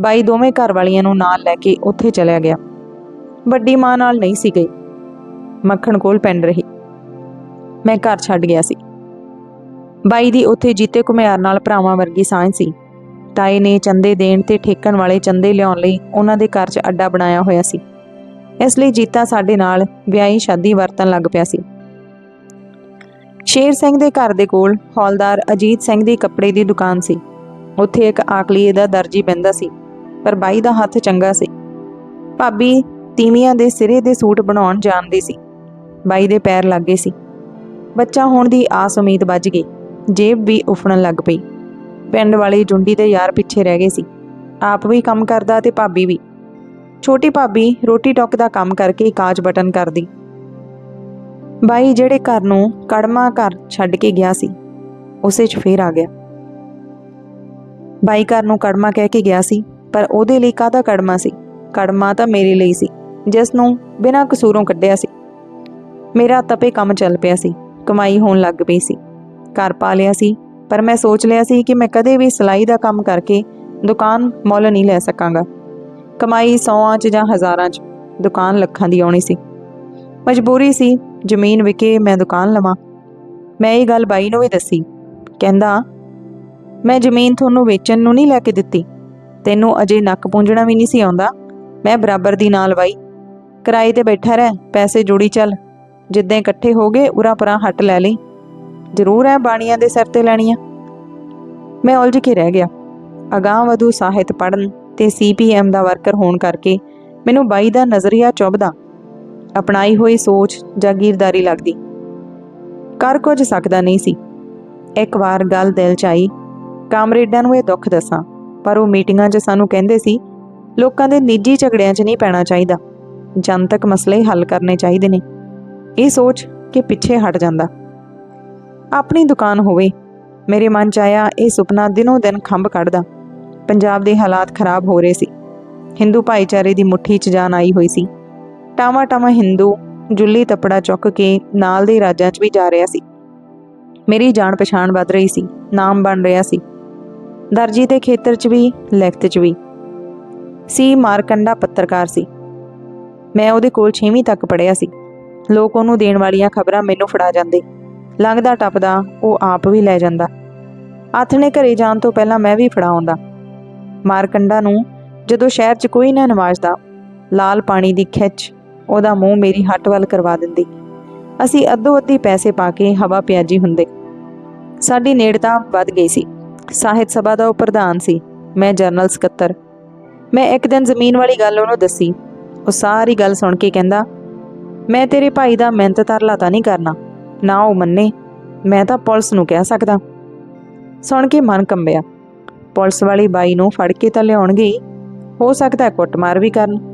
ਬਾਈ ਦੋਵੇਂ ਘਰ ਵਾਲੀਆਂ ਨੂੰ ਨਾਲ ਲੈ ਕੇ ਉੱਥੇ ਚਲਿਆ ਗਿਆ। ਵੱਡੀ ਮਾਂ ਨਾਲ ਨਹੀਂ ਸੀ ਗਈ। ਮੱਖਣ ਕੋਲ ਪਿੰਡ ਰਹੀ। ਮੈਂ ਘਰ ਛੱਡ ਗਿਆ ਸੀ। ਬਾਈ ਦੀ ਉੱਥੇ ਜੀਤੇ ਕੁਮਿਆਰ ਨਾਲ ਭਰਾਵਾਂ ਵਰਗੀ ਸਾਂਝ ਸੀ। ਤਾਏ ਨੇ ਚੰਦੇ ਦੇਣ ਤੇ ਠੇਕਣ ਵਾਲੇ ਚੰਦੇ ਲਿਆਉਣ ਲਈ ਉਹਨਾਂ ਦੇ ਘਰ 'ਚ ਅੱਡਾ ਬਣਾਇਆ ਹੋਇਆ ਸੀ। ਇਸ ਲਈ ਜੀਤਾ ਸਾਡੇ ਨਾਲ ਵਿਆਹੀ ਸ਼ਾਦੀ ਵਰਤਣ ਲੱਗ ਪਿਆ ਸੀ। ਸ਼ੇਰ ਸਿੰਘ ਦੇ ਘਰ ਦੇ ਕੋਲ ਹੌਲਦਾਰ ਅਜੀਤ ਸਿੰਘ ਦੀ ਕੱਪੜੇ ਦੀ ਦੁਕਾਨ ਸੀ। ਉੱਥੇ ਇੱਕ ਆਕਲੀਏ ਦਾ ਦਰਜੀ ਬੰਦਾ ਸੀ, ਪਰ ਬਾਈ ਦਾ ਹੱਥ ਚੰਗਾ ਸੀ। ਭਾਬੀ ਤੀਵੀਆਂ ਦੇ ਸਿਰੇ ਦੇ ਸੂਟ ਬਣਾਉਣ ਜਾਣਦੀ ਸੀ। ਬਾਈ ਦੇ ਪੈਰ ਲੱਗੇ ਸੀ। ਬੱਚਾ ਹੋਣ ਦੀ ਆਸ ਉਮੀਦ ਵੱਜ ਗਈ। ਜੇਬ ਵੀ ਉਫਣਨ ਲੱਗ ਪਈ। ਪਿੰਡ ਵਾਲੀ ਜੁੰਡੀ ਦੇ ਯਾਰ ਪਿੱਛੇ ਰਹਿ ਗਏ ਸੀ। ਆਪ ਵੀ ਕੰਮ ਕਰਦਾ ਤੇ ਭਾਬੀ ਵੀ। ਛੋਟੀ ਭਾਬੀ ਰੋਟੀ ਟੋਕ ਦਾ ਕੰਮ ਕਰਕੇ ਕਾਜ ਬਟਨ ਕਰਦੀ। ਬਾਈ ਜਿਹੜੇ ਘਰ ਨੂੰ ਕੜਮਾ ਘਰ ਛੱਡ ਕੇ ਗਿਆ ਸੀ, ਉਸੇ 'ਚ ਫੇਰ ਆ ਗਿਆ। ਬਾਈ ਘਰ ਨੂੰ ਕੜਮਾ ਕਹਿ ਕੇ ਗਿਆ ਸੀ, ਪਰ ਉਹਦੇ ਲਈ ਕਾਹਦਾ ਕੜਮਾ ਸੀ? ਕੜਮਾ ਤਾਂ ਮੇਰੇ ਲਈ ਸੀ, ਜਿਸ ਨੂੰ ਬਿਨਾਂ ਕਸੂਰੋਂ ਕੱਢਿਆ ਸੀ। ਮੇਰਾ ਤਪੇ ਕੰਮ ਚੱਲ ਪਿਆ ਸੀ, ਕਮਾਈ ਹੋਣ ਲੱਗ ਪਈ ਸੀ। ਘਰ ਪਾ ਲਿਆ ਸੀ, ਪਰ ਮੈਂ ਸੋਚ ਲਿਆ ਸੀ ਕਿ ਮੈਂ ਕਦੇ ਵੀ ਸਿਲਾਈ ਦਾ ਕੰਮ ਕਰਕੇ ਦੁਕਾਨ ਮੁੱਲ ਨਹੀਂ ਲੈ ਸਕਾਂਗਾ। ਕਮਾਈ ਸੌਆਂ 'ਚ ਜਾਂ ਹਜ਼ਾਰਾਂ 'ਚ, ਦੁਕਾਨ ਲੱਖਾਂ ਦੀ ਆਉਣੀ ਸੀ। ਮਜਬੂਰੀ ਸੀ ਜ਼ਮੀਨ ਵਿਕੇ ਮੈਂ ਦੁਕਾਨ ਲਵਾਂ। ਮੈਂ ਇਹ ਗੱਲ ਬਾਈ ਨੂੰ ਵੀ ਦੱਸੀ। ਕਹਿੰਦਾ, ਮੈਂ ਜ਼ਮੀਨ ਤੁਹਾਨੂੰ ਵੇਚਣ ਨੂੰ ਨਹੀਂ ਲੈ ਕੇ ਦਿੱਤੀ। ਤੈਨੂੰ ਅਜੇ ਨੱਕ ਪੂੰਝਣਾ ਵੀ ਨਹੀਂ ਸੀ ਆਉਂਦਾ। ਮੈਂ ਬਰਾਬਰ ਦੀ ਨਾਲ ਬਾਈ ਕਿਰਾਏ ਤੇ ਬੈਠਾ ਰਹਿ, ਪੈਸੇ ਜੋੜੀ ਚੱਲ। ਜਿੱਦਾਂ ਇਕੱਠੇ ਹੋ ਗਏ, ਉਰਾ ਪਰਾਂ ਹੱਟ ਲੈ ਲਈ। ਜ਼ਰੂਰ ਹੈ ਬਾਣੀਆਂ ਦੇ ਸਿਰ ਤੇ ਲੈਣੀਆਂ। ਮੈਂ ਉਲਝ ਕੇ ਰਹਿ ਗਿਆ। ਅਗਾਂਹ ਵਧੂ ਸਾਹਿਤ ਪੜਨ ਤੇ ਸੀਪੀਐਮ ਦਾ ਵਰਕਰ ਹੋਣ ਕਰਕੇ ਮੈਨੂੰ ਬਾਈ ਦਾ ਨਜ਼ਰੀਆ ਚੁਭਦਾ। ਅਪਣਾਈ ਹੋਈ ਸੋਚ ਜਾਗੀਰਦਾਰੀ ਲੱਗਦੀ। ਕਰ ਕੁਝ ਸਕਦਾ ਨਹੀਂ ਸੀ। ਇੱਕ ਵਾਰ ਗੱਲ ਦਿਲ ਚ ਆਈ, ਕਾਮਰੇਡਾਂ ਨੂੰ ਇਹ ਦੁੱਖ ਦੱਸਾਂ, ਪਰ ਉਹ ਮੀਟਿੰਗਾਂ 'ਚ ਸਾਨੂੰ ਕਹਿੰਦੇ ਸੀ, ਲੋਕਾਂ ਦੇ ਨਿੱਜੀ ਝਗੜਿਆਂ 'ਚ ਨਹੀਂ ਪੈਣਾ ਚਾਹੀਦਾ। ਜਨਤਕ ਮਸਲੇ ਹੱਲ ਕਰਨੇ ਚਾਹੀਦੇ ਨੇ। ਇਹ ਸੋਚ ਕਿ ਪਿੱਛੇ ਹਟ ਜਾਂਦਾ। ਆਪਣੀ ਦੁਕਾਨ ਹੋਵੇ, ਮੇਰੇ ਮਨ 'ਚ ਆਇਆ ਇਹ ਸੁਪਨਾ ਦਿਨੋਂ ਦਿਨ ਖੰਭ ਕੱਢਦਾ। ਪੰਜਾਬ ਦੇ ਹਾਲਾਤ ਖਰਾਬ ਹੋ ਰਹੇ ਸੀ। ਹਿੰਦੂ ਭਾਈਚਾਰੇ ਦੀ ਮੁੱਠੀ 'ਚ ਜਾਨ ਆਈ ਹੋਈ ਸੀ। ਟਾਵਾ ਟਾਵਾ ਹਿੰਦੂ ਜੁੱਲੀ ਤਪੜਾ ਚੁੱਕ ਕੇ ਨਾਲ ਦੇ ਰਾਜਾਂ 'ਚ ਵੀ ਜਾ ਰਿਹਾ ਸੀ। ਮੇਰੀ ਜਾਣ ਪਛਾਣ ਵੱਧ ਰਹੀ ਸੀ, ਨਾਮ ਬਣ ਰਿਹਾ ਸੀ। ਦਰਜੀ ਦੇ ਖੇਤਰ 'ਚ ਵੀ, ਲਿਖਤ 'ਚ ਵੀ। ਸੀ ਮਾਰਕੰਡਾ ਪੱਤਰਕਾਰ ਸੀ। ਮੈਂ ਉਹਦੇ ਕੋਲ 6ਵੀਂ ਤੱਕ ਪੜ੍ਹਿਆ ਸੀ। ਲੋਕ ਉਹਨੂੰ ਦੇਣ ਵਾਲੀਆਂ ਖਬਰਾਂ ਮੈਨੂੰ ਫੜਾ ਜਾਂਦੇ। ਲੰਘਦਾ ਟੱਪਦਾ ਉਹ ਆਪ ਵੀ ਲੈ ਜਾਂਦਾ। ਆਥਣੇ ਘਰੇ ਜਾਣ ਤੋਂ ਪਹਿਲਾਂ ਮੈਂ ਵੀ ਫੜਾ ਆਉਂਦਾ। ਮਾਰਕੰਡਾ ਨੂੰ ਜਦੋਂ ਸ਼ਹਿਰ 'ਚ ਕੋਈ ਨਾ ਨਵਾਜ਼ਦਾ, ਲਾਲ ਪਾਣੀ ਦੀ ਖਿੱਚ ਉਹਦਾ ਮੂੰਹ ਮੇਰੀ ਹੱਟ ਵੱਲ ਕਰਵਾ ਦਿੰਦੀ। ਅਸੀਂ ਅੱਧੋ ਅੱਧੀ ਪੈਸੇ ਪਾ ਕੇ ਹਵਾ ਪਿਆਜੀ ਹੁੰਦੇ। ਸਾਡੀ ਨੇੜਤਾ ਵੱਧ ਗਈ ਸੀ। ਸਾਹਿਤ ਸਭਾ ਦਾ ਉਹ ਪ੍ਰਧਾਨ ਸੀ। ਮੈਂ ਜਨਰਲ ਸਕੱਤਰ। ਮੈਂ ਇੱਕ ਦਿਨ ਜ਼ਮੀਨ ਵਾਲੀ ਗੱਲ ਉਹਨੂੰ ਦੱਸੀ। ਉਹ ਸਾਰੀ ਗੱਲ ਸੁਣ ਕੇ ਕਹਿੰਦਾ, ਮੈਂ ਤੇਰੇ ਭਾਈ ਦਾ ਮਿਹਨਤ ਤਰਲਾ ਤਾਂ ਨਹੀਂ ਕਰਨਾ। ਨਾ ਉਹ ਮੰਨੇ। ਮੈਂ ਤਾਂ ਪੁਲਿਸ ਨੂੰ ਕਹਿ ਸਕਦਾ। ਸੁਣ ਕੇ ਮਨ ਕੰਬਿਆ। ਪੁਲਿਸ ਵਾਲੀ ਬਾਈ ਨੂੰ ਫੜ ਕੇ ਤਾਂ ਲਿਆਉਣਗੇ ਹੀ। ਹੋ ਸਕਦਾ ਕੁੱਟਮਾਰ ਵੀ ਕਰਨ।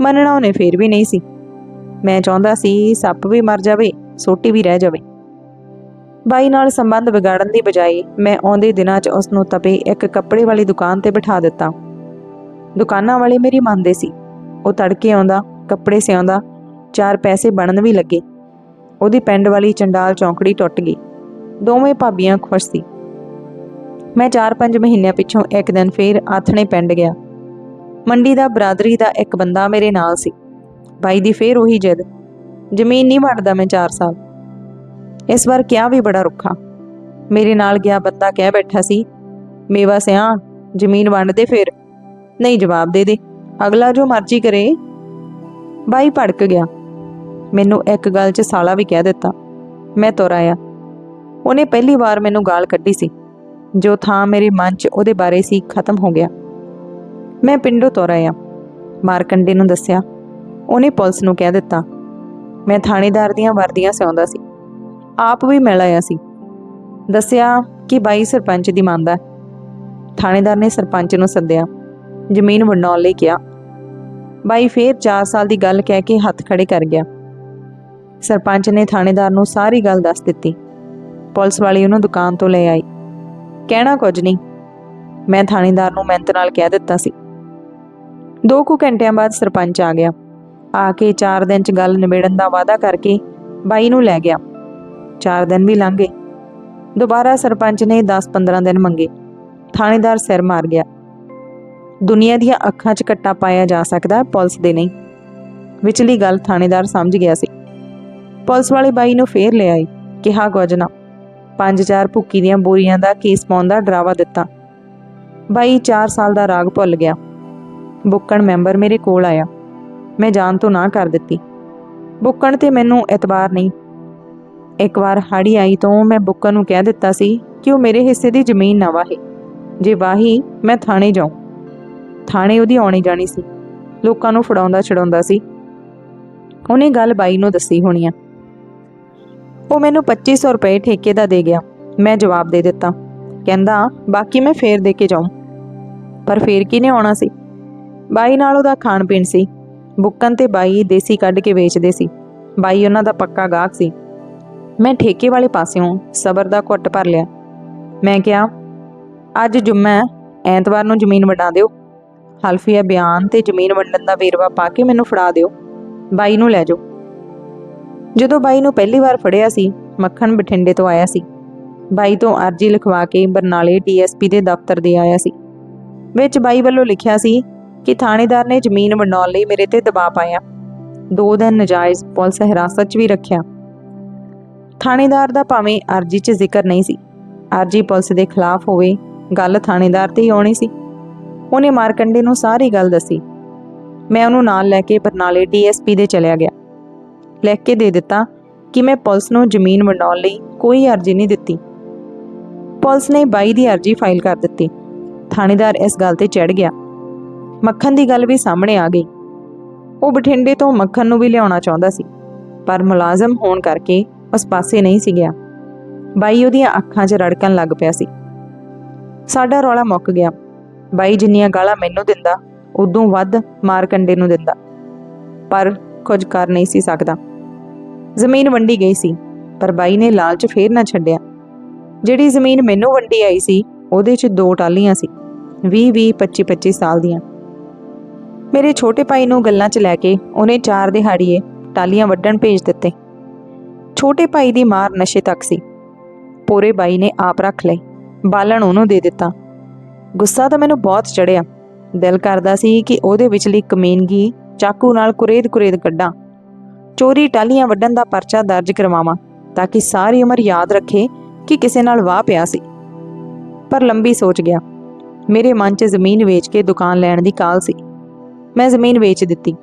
ਮੰਨਣਾ ਉਹਨੇ ਫੇਰ ਵੀ ਨਹੀਂ ਸੀ। ਮੈਂ ਚਾਹੁੰਦਾ ਸੀ ਸੱਪ ਵੀ ਮਰ ਜਾਵੇ, ਸੋਟੀ ਵੀ ਰਹਿ ਜਾਵੇ। ਬਾਈ ਨਾਲ ਸੰਬੰਧ ਵਿਗਾੜਨ ਦੀ ਬਜਾਏ ਮੈਂ ਆਉਂਦੇ ਦਿਨਾਂ 'ਚ ਉਸ ਨੂੰ ਤਪੇ ਇੱਕ ਕੱਪੜੇ ਵਾਲੀ ਦੁਕਾਨ ਤੇ ਬਿਠਾ ਦਿੱਤਾ। ਦੁਕਾਨਾਂ ਵਾਲੇ ਮੇਰੀ ਮੰਨਦੇ ਸੀ। ਉਹ ਤੜਕੇ ਆਉਂਦਾ, ਕੱਪੜੇ ਸਿਆਉਂਦਾ ਚਾਰ ਪੈਸੇ ਬਣਨ ਵੀ ਲੱਗੇ। ਉਹਦੀ ਪਿੰਡ ਵਾਲੀ ਚੰਡਾਲ ਚੌਂਕੜੀ ਟੁੱਟ ਗਈ। ਦੋਵੇਂ ਭਾਬੀਆਂ ਖੁਸ਼ ਸੀ। ਮੈਂ 4-5 ਮਹੀਨਿਆਂ ਪਿੱਛੋਂ ਇੱਕ ਦਿਨ ਫੇਰ ਆਥਣੇ ਪਿੰਡ ਗਿਆ। ਮੰਡੀ ਦਾ ਬਰਾਦਰੀ ਦਾ ਇੱਕ ਬੰਦਾ ਮੇਰੇ ਨਾਲ ਸੀ। ਬਾਈ ਦੀ ਫੇਰ ਉਹੀ ਜਿੱਦ। ਜ਼ਮੀਨ ਨਹੀਂ ਵੰਡਦਾ ਮੈਂ 4 ਸਾਲ। ਇਸ ਵਾਰ ਕਿਹਾ ਵੀ ਬੜਾ ਰੁੱਖਾ। ਮੇਰੇ ਨਾਲ ਗਿਆ ਬੰਦਾ ਕਹਿ ਬੈਠਾ ਸੀ, ਮੇਵਾ ਸਿਆ, ਜ਼ਮੀਨ ਵੰਡ ਦੇ ਫਿਰ। ਨਹੀਂ ਜਵਾਬ ਦੇ ਦੇ। ਅਗਲਾ ਜੋ ਮਰਜ਼ੀ ਕਰੇ। ਬਾਈ ਭੜਕ ਗਿਆ। ਮੈਨੂੰ ਇੱਕ ਗੱਲ 'ਚ ਸਾਲਾ ਵੀ ਕਹਿ ਦਿੱਤਾ। ਮੈਂ ਤੁਰ ਆਇਆ। ਉਹਨੇ ਪਹਿਲੀ ਵਾਰ ਮੈਨੂੰ ਗਾਲ ਕੱਢੀ ਸੀ। ਜੋ ਥਾਂ ਮੇਰੇ ਮਨ 'ਚ ਉਹਦੇ ਬਾਰੇ ਸੀ, ਖਤਮ ਹੋ ਗਿਆ। ਮੈਂ ਪਿੰਡੋਂ ਤੁਰ ਆਇਆ। ਮਾਰਕੰਡੇ ਨੂੰ ਦੱਸਿਆ, ਉਹਨੇ ਪੁਲਿਸ ਨੂੰ ਕਹਿ ਦਿੱਤਾ, ਮੈਂ ਥਾਣੇਦਾਰ ਦੀਆਂ ਵਰਦੀਆਂ ਸਿਉਂਦਾ ਸੀ। ਆਪ ਵੀ ਮਿਲ ਆਇਆ ਸੀ। ਦੱਸਿਆ ਕਿ ਬਾਈ ਸਰਪੰਚ ਦੀ ਮੰਨਦਾ ਥਾਣੇਦਾਰ ਨੇ ਸਰਪੰਚ ਨੂੰ ਸੱਦਿਆ, ਜ਼ਮੀਨ ਵੰਡਾਉਣ ਲਈ ਕਿਹਾ। ਬਾਈ ਫੇਰ 4 ਸਾਲ ਦੀ ਗੱਲ ਕਹਿ ਕੇ ਹੱਥ ਖੜੇ ਕਰ ਗਿਆ। ਸਰਪੰਚ ਨੇ ਥਾਣੇਦਾਰ ਨੂੰ ਸਾਰੀ ਗੱਲ ਦੱਸ ਦਿੱਤੀ। ਪੁਲਿਸ ਵਾਲੀ ਉਹਨੂੰ ਦੁਕਾਨ ਤੋਂ ਲੈ ਆਈ। ਕਹਿਣਾ ਕੁਝ ਨਹੀਂ। ਮੈਂ ਥਾਣੇਦਾਰ ਨੂੰ ਮਿਹਨਤ ਨਾਲ ਕਹਿ ਦਿੱਤਾ ਸੀ। ਦੋ ਕੁ ਘੰਟਿਆਂ ਬਾਅਦ ਸਰਪੰਚ ਆ ਗਿਆ। ਆ ਕੇ 4 ਦਿਨ ਚ ਗੱਲ ਨਿਬੇੜਨ ਦਾ ਵਾਅਦਾ ਕਰਕੇ ਬਾਈ ਨੂੰ ਲੈ ਗਿਆ। 4 ਦਿਨ ਵੀ ਲੰਘ ਗਏ। ਦੁਬਾਰਾ ਸਰਪੰਚ ਨੇ 10-15 ਦਿਨ ਮੰਗੇ। ਥਾਣੇਦਾਰ ਸਿਰ ਮਾਰ ਗਿਆ। ਦੁਨੀਆ ਦੀਆਂ ਅੱਖਾਂ 'ਚ ਕੱਟਾ ਪਾਇਆ ਜਾ ਸਕਦਾ ਪੁਲਿਸ ਦੇ ਨਹੀਂ। ਵਿਚਲੀ ਗੱਲ ਥਾਣੇਦਾਰ ਸਮਝ ਗਿਆ ਸੀ। ਪੁਲਿਸ ਵਾਲੇ ਬਾਈ ਨੂੰ ਫੇਰ ਲੈ ਆਈ ਕਿਹਾ, ਕੁਝ ਨਾ। ਪੰਜ ਚਾਰ ਭੁੱਕੀ ਦੀਆਂ ਬੋਰੀਆਂ ਦਾ ਕੇਸ ਪਾਉਣ ਦਾ ਡਰਾਵਾ ਦਿੱਤਾ। ਬਾਈ 4 ਸਾਲ ਦਾ ਰਾਗ ਭੁੱਲ ਗਿਆ। ਬੁੱਕਣ ਮੈਂਬਰ ਮੇਰੇ ਕੋਲ ਆਇਆ। ਮੈਂ ਜਾਣ ਤੋਂ ਨਾ ਕਰ ਦਿੱਤੀ। ਬੁੱਕਣ ਤੇ ਮੈਨੂੰ ਇਤਬਾਰ ਨਹੀਂ। ਇੱਕ ਵਾਰ ਹਾੜੀ ਆਈ ਤੋਂ ਮੈਂ ਬੁੱਕਣ ਨੂੰ ਕਹਿ ਦਿੱਤਾ ਸੀ ਕਿ ਉਹ ਮੇਰੇ ਹਿੱਸੇ ਦੀ ਜ਼ਮੀਨ ਨਾ ਵਾਹੇ। ਜੇ ਵਾਹੀ, ਮੈਂ ਥਾਣੇ ਜਾਉਂ ਥਾਣੇ ਉਹਦੀ ਆਉਣੀ ਜਾਣੀ ਸੀ। ਲੋਕਾਂ ਨੂੰ ਫੜਾਉਂਦਾ ਛਡਾਉਂਦਾ ਸੀ। ਉਹਨੇ ਗੱਲ ਬਾਈ ਨੂੰ ਦੱਸੀ ਹੋਣੀ ਆ। ਉਹ ਮੈਨੂੰ 2500 ਰੁਪਏ ਠੇਕੇ ਦਾ ਦੇ ਗਿਆ। ਮੈਂ ਜਵਾਬ ਦੇ ਦਿੱਤਾ। ਕਹਿੰਦਾ, ਬਾਕੀ ਮੈਂ ਫੇਰ ਦੇ ਕੇ ਜਾਉਂ ਪਰ ਫੇਰ ਕਿਹਨੇ ਆਉਣਾ ਸੀ? ਬਾਈ ਨਾਲ ਉਹਦਾ ਖਾਣ ਪੀਣ ਸੀ। ਬੁੱਕਨ ਤੇ ਬਾਈ ਦੇਸੀ ਕੱਢ ਕੇ ਵੇਚਦੇ ਸੀ। ਬਾਈ ਉਹਨਾਂ ਦਾ ਪੱਕਾ ਗਾਹਕ ਸੀ। ਮੈਂ ਠੇਕੇ ਵਾਲੇ ਪਾਸਿਓਂ ਸਬਰ ਦਾ ਘੁੱਟ ਭਰ ਲਿਆ। ਮੈਂ ਕਿਹਾ, ਅੱਜ ਜੁਮਾ ਐਤਵਾਰ ਨੂੰ ਜ਼ਮੀਨ ਵੰਡਾ ਦਿਓ। ਹਲਫੀਆ ਬਿਆਨ ਤੇ ਜ਼ਮੀਨ ਵੰਡਣ ਦਾ ਵੇਰਵਾ ਪਾ ਕੇ ਮੈਨੂੰ ਫੜਾ ਦਿਓ। ਬਾਈ ਨੂੰ ਲੈ ਜਾਓ। ਜਦੋਂ ਬਾਈ ਨੂੰ ਪਹਿਲੀ ਵਾਰ ਫੜਿਆ ਸੀ, ਮੱਖਣ ਬਠਿੰਡੇ ਤੋਂ ਆਇਆ ਸੀ। ਬਾਈ ਤੋਂ ਅਰਜੀ ਲਿਖਵਾ ਕੇ ਬਰਨਾਲੇ ਡੀਐਸਪੀ ਦੇ ਦਫ਼ਤਰ ਦੇ ਆਇਆ ਸੀ। ਵਿੱਚ ਬਾਈ ਵੱਲੋਂ ਲਿਖਿਆ ਸੀ ਕਿ ਥਾਣੇਦਾਰ ਨੇ ਜ਼ਮੀਨ ਵੰਡਾਉਣ ਲਈ ਮੇਰੇ ਤੇ ਦਬਾਅ ਪਾਇਆ। ਦੋ ਦਿਨ ਨਜਾਇਜ਼ ਪੁਲਿਸ ਹਿਰਾਸਤ 'ਚ ਵੀ ਰੱਖਿਆ। ਥਾਣੇਦਾਰ ਦਾ ਭਾਵੇਂ ਅਰਜੀ 'ਚ ਜ਼ਿਕਰ ਨਹੀਂ ਸੀ। ਅਰਜੀ ਪੁਲਿਸ ਦੇ ਖਿਲਾਫ ਹੋਵੇ, ਗੱਲ ਥਾਣੇਦਾਰ ਤੇ ਹੀ ਆਉਣੀ ਸੀ। ਉਹਨੇ ਮਾਰਕੰਡੇ ਨੂੰ ਸਾਰੀ ਗੱਲ ਦੱਸੀ। ਮੈਂ ਉਹਨੂੰ ਨਾਲ ਲੈ ਕੇ ਬਰਨਾਲੇ ਡੀਐਸਪੀ ਦੇ ਚਲਿਆ ਗਿਆ। ਲਿਖ ਕੇ ਦੇ ਦਿੱਤਾ ਕਿ ਮੈਂ ਪੁਲਿਸ ਨੂੰ ਜ਼ਮੀਨ ਵੰਡਾਉਣ ਲਈ ਕੋਈ ਅਰਜੀ ਨਹੀਂ ਦਿੱਤੀ। ਪੁਲਿਸ ਨੇ ਬਾਈ ਦੀ ਅਰਜੀ ਫਾਈਲ ਕਰ ਦਿੱਤੀ। ਥਾਣੇਦਾਰ ਇਸ ਗੱਲ ਤੇ ਚੜ ਗਿਆ। ਮੱਖਣ ਦੀ ਗੱਲ ਵੀ ਸਾਹਮਣੇ ਆ ਗਈ। ਉਹ ਬਠਿੰਡੇ ਤੋਂ ਮੱਖਣ ਨੂੰ ਵੀ ਲਿਆਉਣਾ ਚਾਹੁੰਦਾ ਸੀ, ਪਰ ਮੁਲਾਜ਼ਮ ਹੋਣ ਕਰਕੇ ਉਸ ਪਾਸੇ ਨਹੀਂ ਸੀ ਗਿਆ। ਬਾਈ ਉਹਦੀਆਂ ਅੱਖਾਂ 'ਚ ਰੜਕਣ ਲੱਗ ਪਿਆ ਸੀ। ਸਾਡਾ ਰੌਲਾ ਮੁੱਕ ਗਿਆ। ਬਾਈ ਜਿੰਨੀਆਂ ਗਾਲਾਂ ਮੈਨੂੰ ਦਿੰਦਾ, ਉਦੋਂ ਵੱਧ ਮਾਰ ਕੰਡੇ ਨੂੰ ਦਿੰਦਾ। ਪਰ ਕੁਝ ਕਰ ਨਹੀਂ ਸੀ ਸਕਦਾ। ਜ਼ਮੀਨ ਵੰਡੀ ਗਈ ਸੀ, ਪਰ ਬਾਈ ਨੇ ਲਾਲਚ ਫੇਰ ਨਾ ਛੱਡਿਆ। ਜਿਹੜੀ ਜ਼ਮੀਨ ਮੈਨੂੰ ਵੰਡੀ ਆਈ ਸੀ, ਉਹਦੇ 'ਚ ਦੋ ਟਾਲੀਆਂ ਸੀ 20 20 25 25 ਸਾਲ ਦੀਆਂ। ਮੇਰੇ ਛੋਟੇ ਭਾਈ ਨੂੰ ਗੱਲਾਂ 'ਚ ਲੈ ਕੇ ਉਹਨੇ ਚਾਰ ਦਿਹਾੜੀਏ ਟਾਲੀਆਂ ਵੱਢਣ ਭੇਜ ਦਿੱਤੇ। ਛੋਟੇ ਭਾਈ ਦੀ ਮਾਰ ਨਸ਼ੇ ਤੱਕ ਸੀ। ਪੂਰੇ ਬਾਈ ਨੇ ਆਪ ਰੱਖ ਲਈ ਬਾਲਣ ਉਹਨੂੰ ਦੇ ਦਿੱਤਾ। ਗੁੱਸਾ ਤਾਂ ਮੈਨੂੰ ਬਹੁਤ ਚੜਿਆ ਦਿਲ ਕਰਦਾ ਸੀ ਕਿ ਉਹਦੇ ਵਿਚਲੀ ਕਮੀਨਗੀ ਚਾਕੂ ਨਾਲ ਕੁਰੇਦ-ਕੁਰੇਦ ਕੱਢਾਂ। ਚੋਰੀ ਟਾਲੀਆਂ ਵੱਢਣ ਦਾ ਪਰਚਾ ਦਰਜ ਕਰਵਾਵਾਂ ਤਾਂ ਕਿ ਸਾਰੀ ਉਮਰ ਯਾਦ ਰੱਖੇ ਕਿ ਕਿਸੇ ਨਾਲ ਵਾਹ ਪਿਆ ਸੀ। ਪਰ ਲੰਬੀ ਸੋਚ ਗਿਆ। ਮੇਰੇ ਮਨ 'ਚ ਜ਼ਮੀਨ ਵੇਚ ਕੇ ਦੁਕਾਨ ਲੈਣ ਦੀ ਕਾਲ ਸੀ। ਮੈਂ ਜ਼ਮੀਨ ਵੇਚ ਦਿੱਤੀ।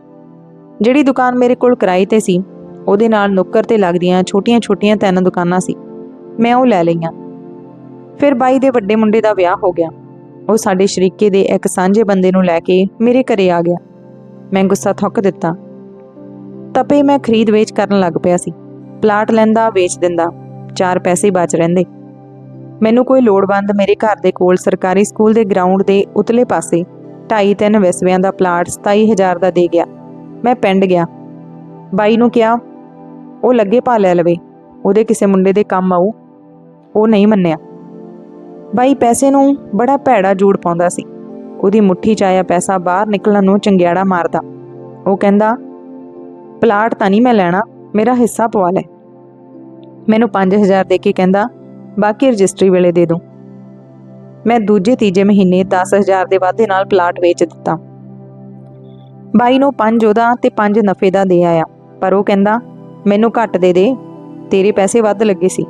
ਜਿਹੜੀ ਦੁਕਾਨ ਮੇਰੇ ਕੋਲ ਕਿਰਾਏ ਤੇ ਸੀ, ਉਹਦੇ ਨਾਲ ਨੁੱਕਰ ਤੇ ਲੱਗਦੀਆਂ ਛੋਟੀਆਂ-ਛੋਟੀਆਂ ਤਿੰਨ ਦੁਕਾਨਾਂ ਸੀ, ਮੈਂ ਉਹ ਲੈ ਲਈਆਂ। ਫਿਰ ਬਾਈ ਦੇ ਵੱਡੇ ਮੁੰਡੇ ਦਾ ਵਿਆਹ ਹੋ ਗਿਆ। ਉਹ ਸਾਡੇ ਸ਼ਰੀਕੇ ਦੇ ਇੱਕ ਸਾਂਝੇ ਬੰਦੇ ਨੂੰ ਲੈ ਕੇ ਮੇਰੇ ਘਰੇ ਆ ਗਿਆ। ਮੈਂ ਗੁੱਸਾ ਥੁੱਕ ਦਿੱਤਾ। ਤਪੇ ਮੈਂ ਖਰੀਦ ਵੇਚ ਕਰਨ ਲੱਗ ਪਿਆ ਸੀ। ਪਲਾਟ ਲੈਂਦਾ, ਵੇਚ ਦਿੰਦਾ, ਚਾਰ ਪੈਸੇ ਬਚ ਰਹਿੰਦੇ। ਮੈਨੂੰ ਕੋਈ ਲੋੜਵੰਦ ਮੇਰੇ ਘਰ ਦੇ ਕੋਲ ਸਰਕਾਰੀ ਸਕੂਲ ਦੇ ਗਰਾਊਂਡ ਦੇ ਉਤਲੇ ਪਾਸੇ 2.5-3 ਵਿਸਵਿਆਂ ਦਾ ਪਲਾਟ 27000 ਦਾ ਦੇ ਗਿਆ। ਮੈਂ ਪਿੰਡ ਗਿਆ। ਬਾਈ ਨੂੰ ਕਿਹਾ, ਉਹ ਲੱਗੇ ਪਾ ਲੈ ਲਵੇ। ਉਹਦੇ ਕਿਸੇ ਮੁੰਡੇ ਦੇ ਕੰਮ ਆਊ। ਉਹ ਨਹੀਂ ਮੰਨਿਆ। ਬਾਈ ਪੈਸੇ ਨੂੰ ਬੜਾ ਭੈੜਾ ਜੂੜ ਪਾਉਂਦਾ ਸੀ। ਉਹਦੀ ਮੁੱਠੀ 'ਚ ਆਇਆ ਪੈਸਾ ਬਾਹਰ ਨਿਕਲਣ ਨੂੰ ਚੰਗਿਆੜਾ ਮਾਰਦਾ। ਉਹ ਕਹਿੰਦਾ, ਪਲਾਟ ਤਾਂ ਨਹੀਂ ਮੈਂ ਲੈਣਾ, ਮੇਰਾ ਹਿੱਸਾ ਪਵਾ ਲੈ। ਮੈਨੂੰ 5000 ਦੇ ਕੇ ਕਹਿੰਦਾ, ਬਾਕੀ ਰਜਿਸਟਰੀ ਵੇਲੇ ਦੇ ਦੂੰ। ਮੈਂ ਦੂਜੇ ਤੀਜੇ ਮਹੀਨੇ 10000 ਦੇ ਵਾਧੇ ਨਾਲ ਪਲਾਟ ਵੇਚ ਦਿੱਤਾ। ਬਾਈ ਨੂੰ 5 ਉਹਦਾ ਤੇ 5 ਨਫੇ ਦਾ ਦੇ ਆਇਆ, ਪਰ ਉਹ ਕਹਿੰਦਾ, ਮੈਨੂੰ ਘੱਟ ਦੇ ਦੇ, ਤੇਰੇ ਪੈਸੇ ਵੱਧ ਲੱਗੇ ਸੀ।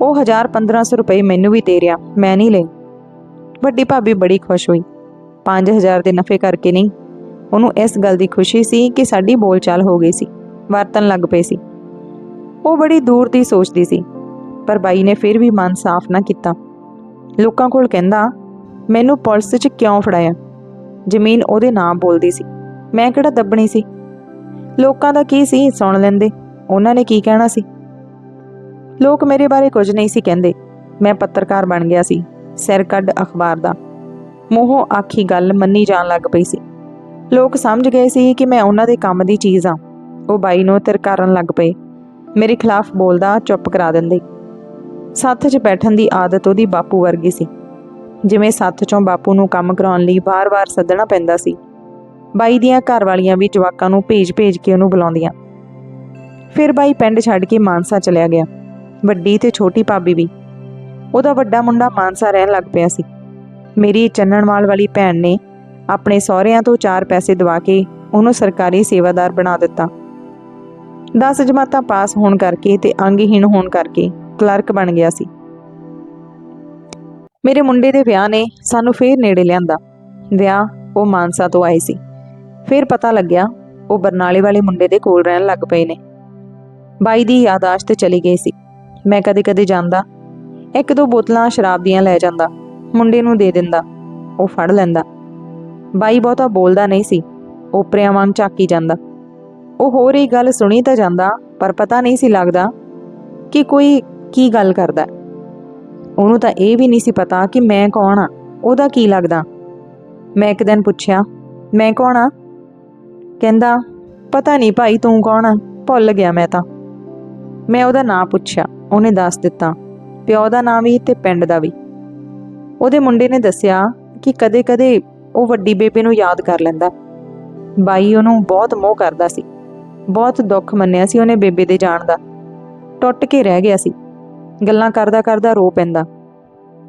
ਉਹ 1000 1500 ਰੁਪਏ ਮੈਨੂੰ ਵੀ ਦੇ ਰਿਆ ਮੈਂ ਨਹੀਂ ਲਈ ਵੱਡੀ ਭਾਬੀ ਬੜੀ ਖੁਸ਼ ਹੋਈ। 5000 ਦੇ ਨਫੇ ਕਰਕੇ ਨਹੀਂ, ਉਹਨੂੰ ਇਸ ਗੱਲ ਦੀ ਖੁਸ਼ੀ ਸੀ ਕਿ ਸਾਡੀ ਬੋਲਚਾਲ ਹੋ ਗਈ ਸੀ ਵਰਤਨ ਲੱਗ ਪਏ ਸੀ। ਉਹ ਬੜੀ ਦੂਰ ਦੀ ਸੋਚਦੀ ਸੀ, ਪਰ ਬਾਈ ਨੇ ਫਿਰ ਵੀ ਮਨ ਸਾਫ਼ ਨਾ ਕੀਤਾ। ਲੋਕਾਂ ਕੋਲ ਕਹਿੰਦਾ, ਮੈਨੂੰ ਪੁਲਿਸ 'ਚ ਕਿਉਂ ਫੜਾਇਆ? ਜ਼ਮੀਨ ਉਹਦੇ ਨਾਮ ਬੋਲਦੀ ਸੀ। ਮੈਂ ਕਿਹੜਾ ਦੱਬਣੀ ਸੀ? ਲੋਕਾਂ ਦਾ ਕੀ ਸੀ, ਸੁਣ ਲੈਂਦੇ। ਉਹਨਾਂ ਨੇ ਕੀ ਕਹਿਣਾ ਸੀ? ਲੋਕ ਮੇਰੇ ਬਾਰੇ ਕੁਝ ਨਹੀਂ ਸੀ ਕਹਿੰਦੇ। ਮੈਂ ਪੱਤਰਕਾਰ ਬਣ ਗਿਆ ਸੀ, ਸਿਰ ਕੱਢ ਅਖਬਾਰ ਦਾ। ਮੂੰਹੋਂ ਆਖੀ ਗੱਲ ਮੰਨੀ ਜਾਣ ਲੱਗ ਪਈ ਸੀ। ਲੋਕ ਸਮਝ ਗਏ ਸੀ ਕਿ ਮੈਂ ਉਹਨਾਂ ਦੇ ਕੰਮ ਦੀ ਚੀਜ਼ ਆ ਉਹ ਬਾਈ ਨੂੰ ਤਿਰਕਾਰਨ ਲੱਗ ਪਏ। ਮੇਰੇ ਖਿਲਾਫ ਬੋਲਦਾ ਚੁੱਪ ਕਰਾ ਦਿੰਦੇ। ਸੱਥ 'ਚ ਬੈਠਣ ਦੀ ਆਦਤ ਉਹਦੀ ਬਾਪੂ ਵਰਗੀ ਸੀ। ਜਿਵੇਂ ਸੱਥ 'ਚੋਂ ਬਾਪੂ ਨੂੰ ਕੰਮ ਕਰਾਉਣ ਲਈ ਵਾਰ-ਵਾਰ ਸੱਦਣਾ ਪੈਂਦਾ ਸੀ। ਬਾਈ ਦੀਆਂ ਘਰ ਵਾਲੀਆਂ ਵੀ ਜਵਾਕਾਂ ਨੂੰ ਭੇਜ-ਭੇਜ ਕੇ ਉਹਨੂੰ ਬੁਲਾਉਂਦੀਆਂ। ਫਿਰ ਬਾਈ ਪਿੰਡ ਛੱਡ ਕੇ ਮਾਨਸਾ ਚਲਿਆ ਗਿਆ। ਵੱਡੀ ਤੇ ਛੋਟੀ ਭਾਬੀ ਵੀ। ਉਹਦਾ ਵੱਡਾ ਮੁੰਡਾ ਮਾਨਸਾ ਰਹਿਣ ਲੱਗ ਪਿਆ ਸੀ। ਮੇਰੀ ਚੰਨਣਵਾਲ ਵਾਲੀ ਭੈਣ ਨੇ ਆਪਣੇ ਸਹੁਰਿਆਂ ਤੋਂ ਚਾਰ ਪੈਸੇ ਦਵਾ ਕੇ ਉਹਨੂੰ ਸਰਕਾਰੀ ਸੇਵਾਦਾਰ ਬਣਾ ਦਿੱਤਾ। 10 ਜਮਾਤਾਂ ਪਾਸ ਹੋਣ ਕਰਕੇ ਤੇ ਅੰਗਹੀਣ ਹੋਣ ਕਰਕੇ ਕਲਰਕ ਬਣ ਗਿਆ ਸੀ। ਮੇਰੇ ਮੁੰਡੇ ਦੇ ਵਿਆਹ ਨੇ ਸਾਨੂੰ ਫੇਰ ਨੇੜੇ ਲਿਆਂਦਾ। ਵਿਆਹ ਉਹ ਮਾਨਸਾ ਤੋਂ ਆਏ ਸੀ। ਫਿਰ ਪਤਾ ਲੱਗਿਆ ਉਹ ਬਰਨਾਲੇ ਵਾਲੇ ਮੁੰਡੇ ਦੇ ਕੋਲ ਰਹਿਣ ਲੱਗ ਪਏ ਨੇ। ਬਾਈ ਦੀ ਯਾਦਾਸ਼ਤ ਚਲੀ ਗਈ ਸੀ। ਮੈਂ ਕਦੇ-ਕਦੇ ਜਾਂਦਾ, ਇੱਕ ਦੋ ਬੋਤਲਾਂ ਸ਼ਰਾਬ ਦੀਆਂ ਲੈ ਜਾਂਦਾ, ਮੁੰਡੇ ਨੂੰ ਦੇ ਦਿੰਦਾ, ਉਹ ਫੜ ਲੈਂਦਾ। ਬਾਈ ਬਹੁਤਾ ਬੋਲਦਾ ਨਹੀਂ ਸੀ ਓਪਰਿਆਂ ਵਾਂਗ ਝਾਕੀ ਜਾਂਦਾ। ਉਹ ਹੋਰ ਹੀ ਗੱਲ ਸੁਣੀ ਤਾਂ ਜਾਂਦਾ, ਪਰ ਪਤਾ ਨਹੀਂ ਸੀ ਲੱਗਦਾ ਕਿ ਕੋਈ ਕੀ ਗੱਲ ਕਰਦਾ? ਉਹਨੂੰ ਤਾਂ ਇਹ ਵੀ ਨਹੀਂ ਸੀ ਪਤਾ ਕਿ ਮੈਂ ਕੌਣ ਆ। ਉਹਦਾ ਕੀ ਲੱਗਦਾ? ਮੈਂ ਇੱਕ ਦਿਨ ਪੁੱਛਿਆ, ਮੈਂ ਕੌਣ ਆ? ਕਹਿੰਦਾ, ਪਤਾ ਨਹੀਂ ਭਾਈ ਤੂੰ ਕੌਣ ਆ? ਭੁੱਲ ਗਿਆ ਮੈਂ ਤਾਂ। ਮੈਂ ਉਹਦਾ ਨਾਂ ਪੁੱਛਿਆ, ਉਹਨੇ ਦੱਸ ਦਿੱਤਾ। ਪਿਓ ਦਾ ਨਾਂ ਵੀ ਤੇ ਪਿੰਡ ਦਾ ਵੀ। ਉਹਦੇ ਮੁੰਡੇ ਨੇ ਦੱਸਿਆ ਕਿ ਕਦੇ-ਕਦੇ ਉਹ ਵੱਡੀ ਬੇਬੇ ਨੂੰ ਯਾਦ ਕਰ ਲੈਂਦਾ। ਬਾਈ ਉਹਨੂੰ ਬਹੁਤ ਮੋਹ ਕਰਦਾ ਸੀ। ਬਹੁਤ ਦੁੱਖ ਮੰਨਿਆ ਸੀ ਉਹਨੇ ਬੇਬੇ ਦੇ ਜਾਣ ਦਾ। ਟੁੱਟ ਕੇ ਰਹਿ ਗਿਆ ਸੀ। ਗੱਲਾਂ ਕਰਦਾ ਕਰਦਾ ਰੋ ਪੈਂਦਾ।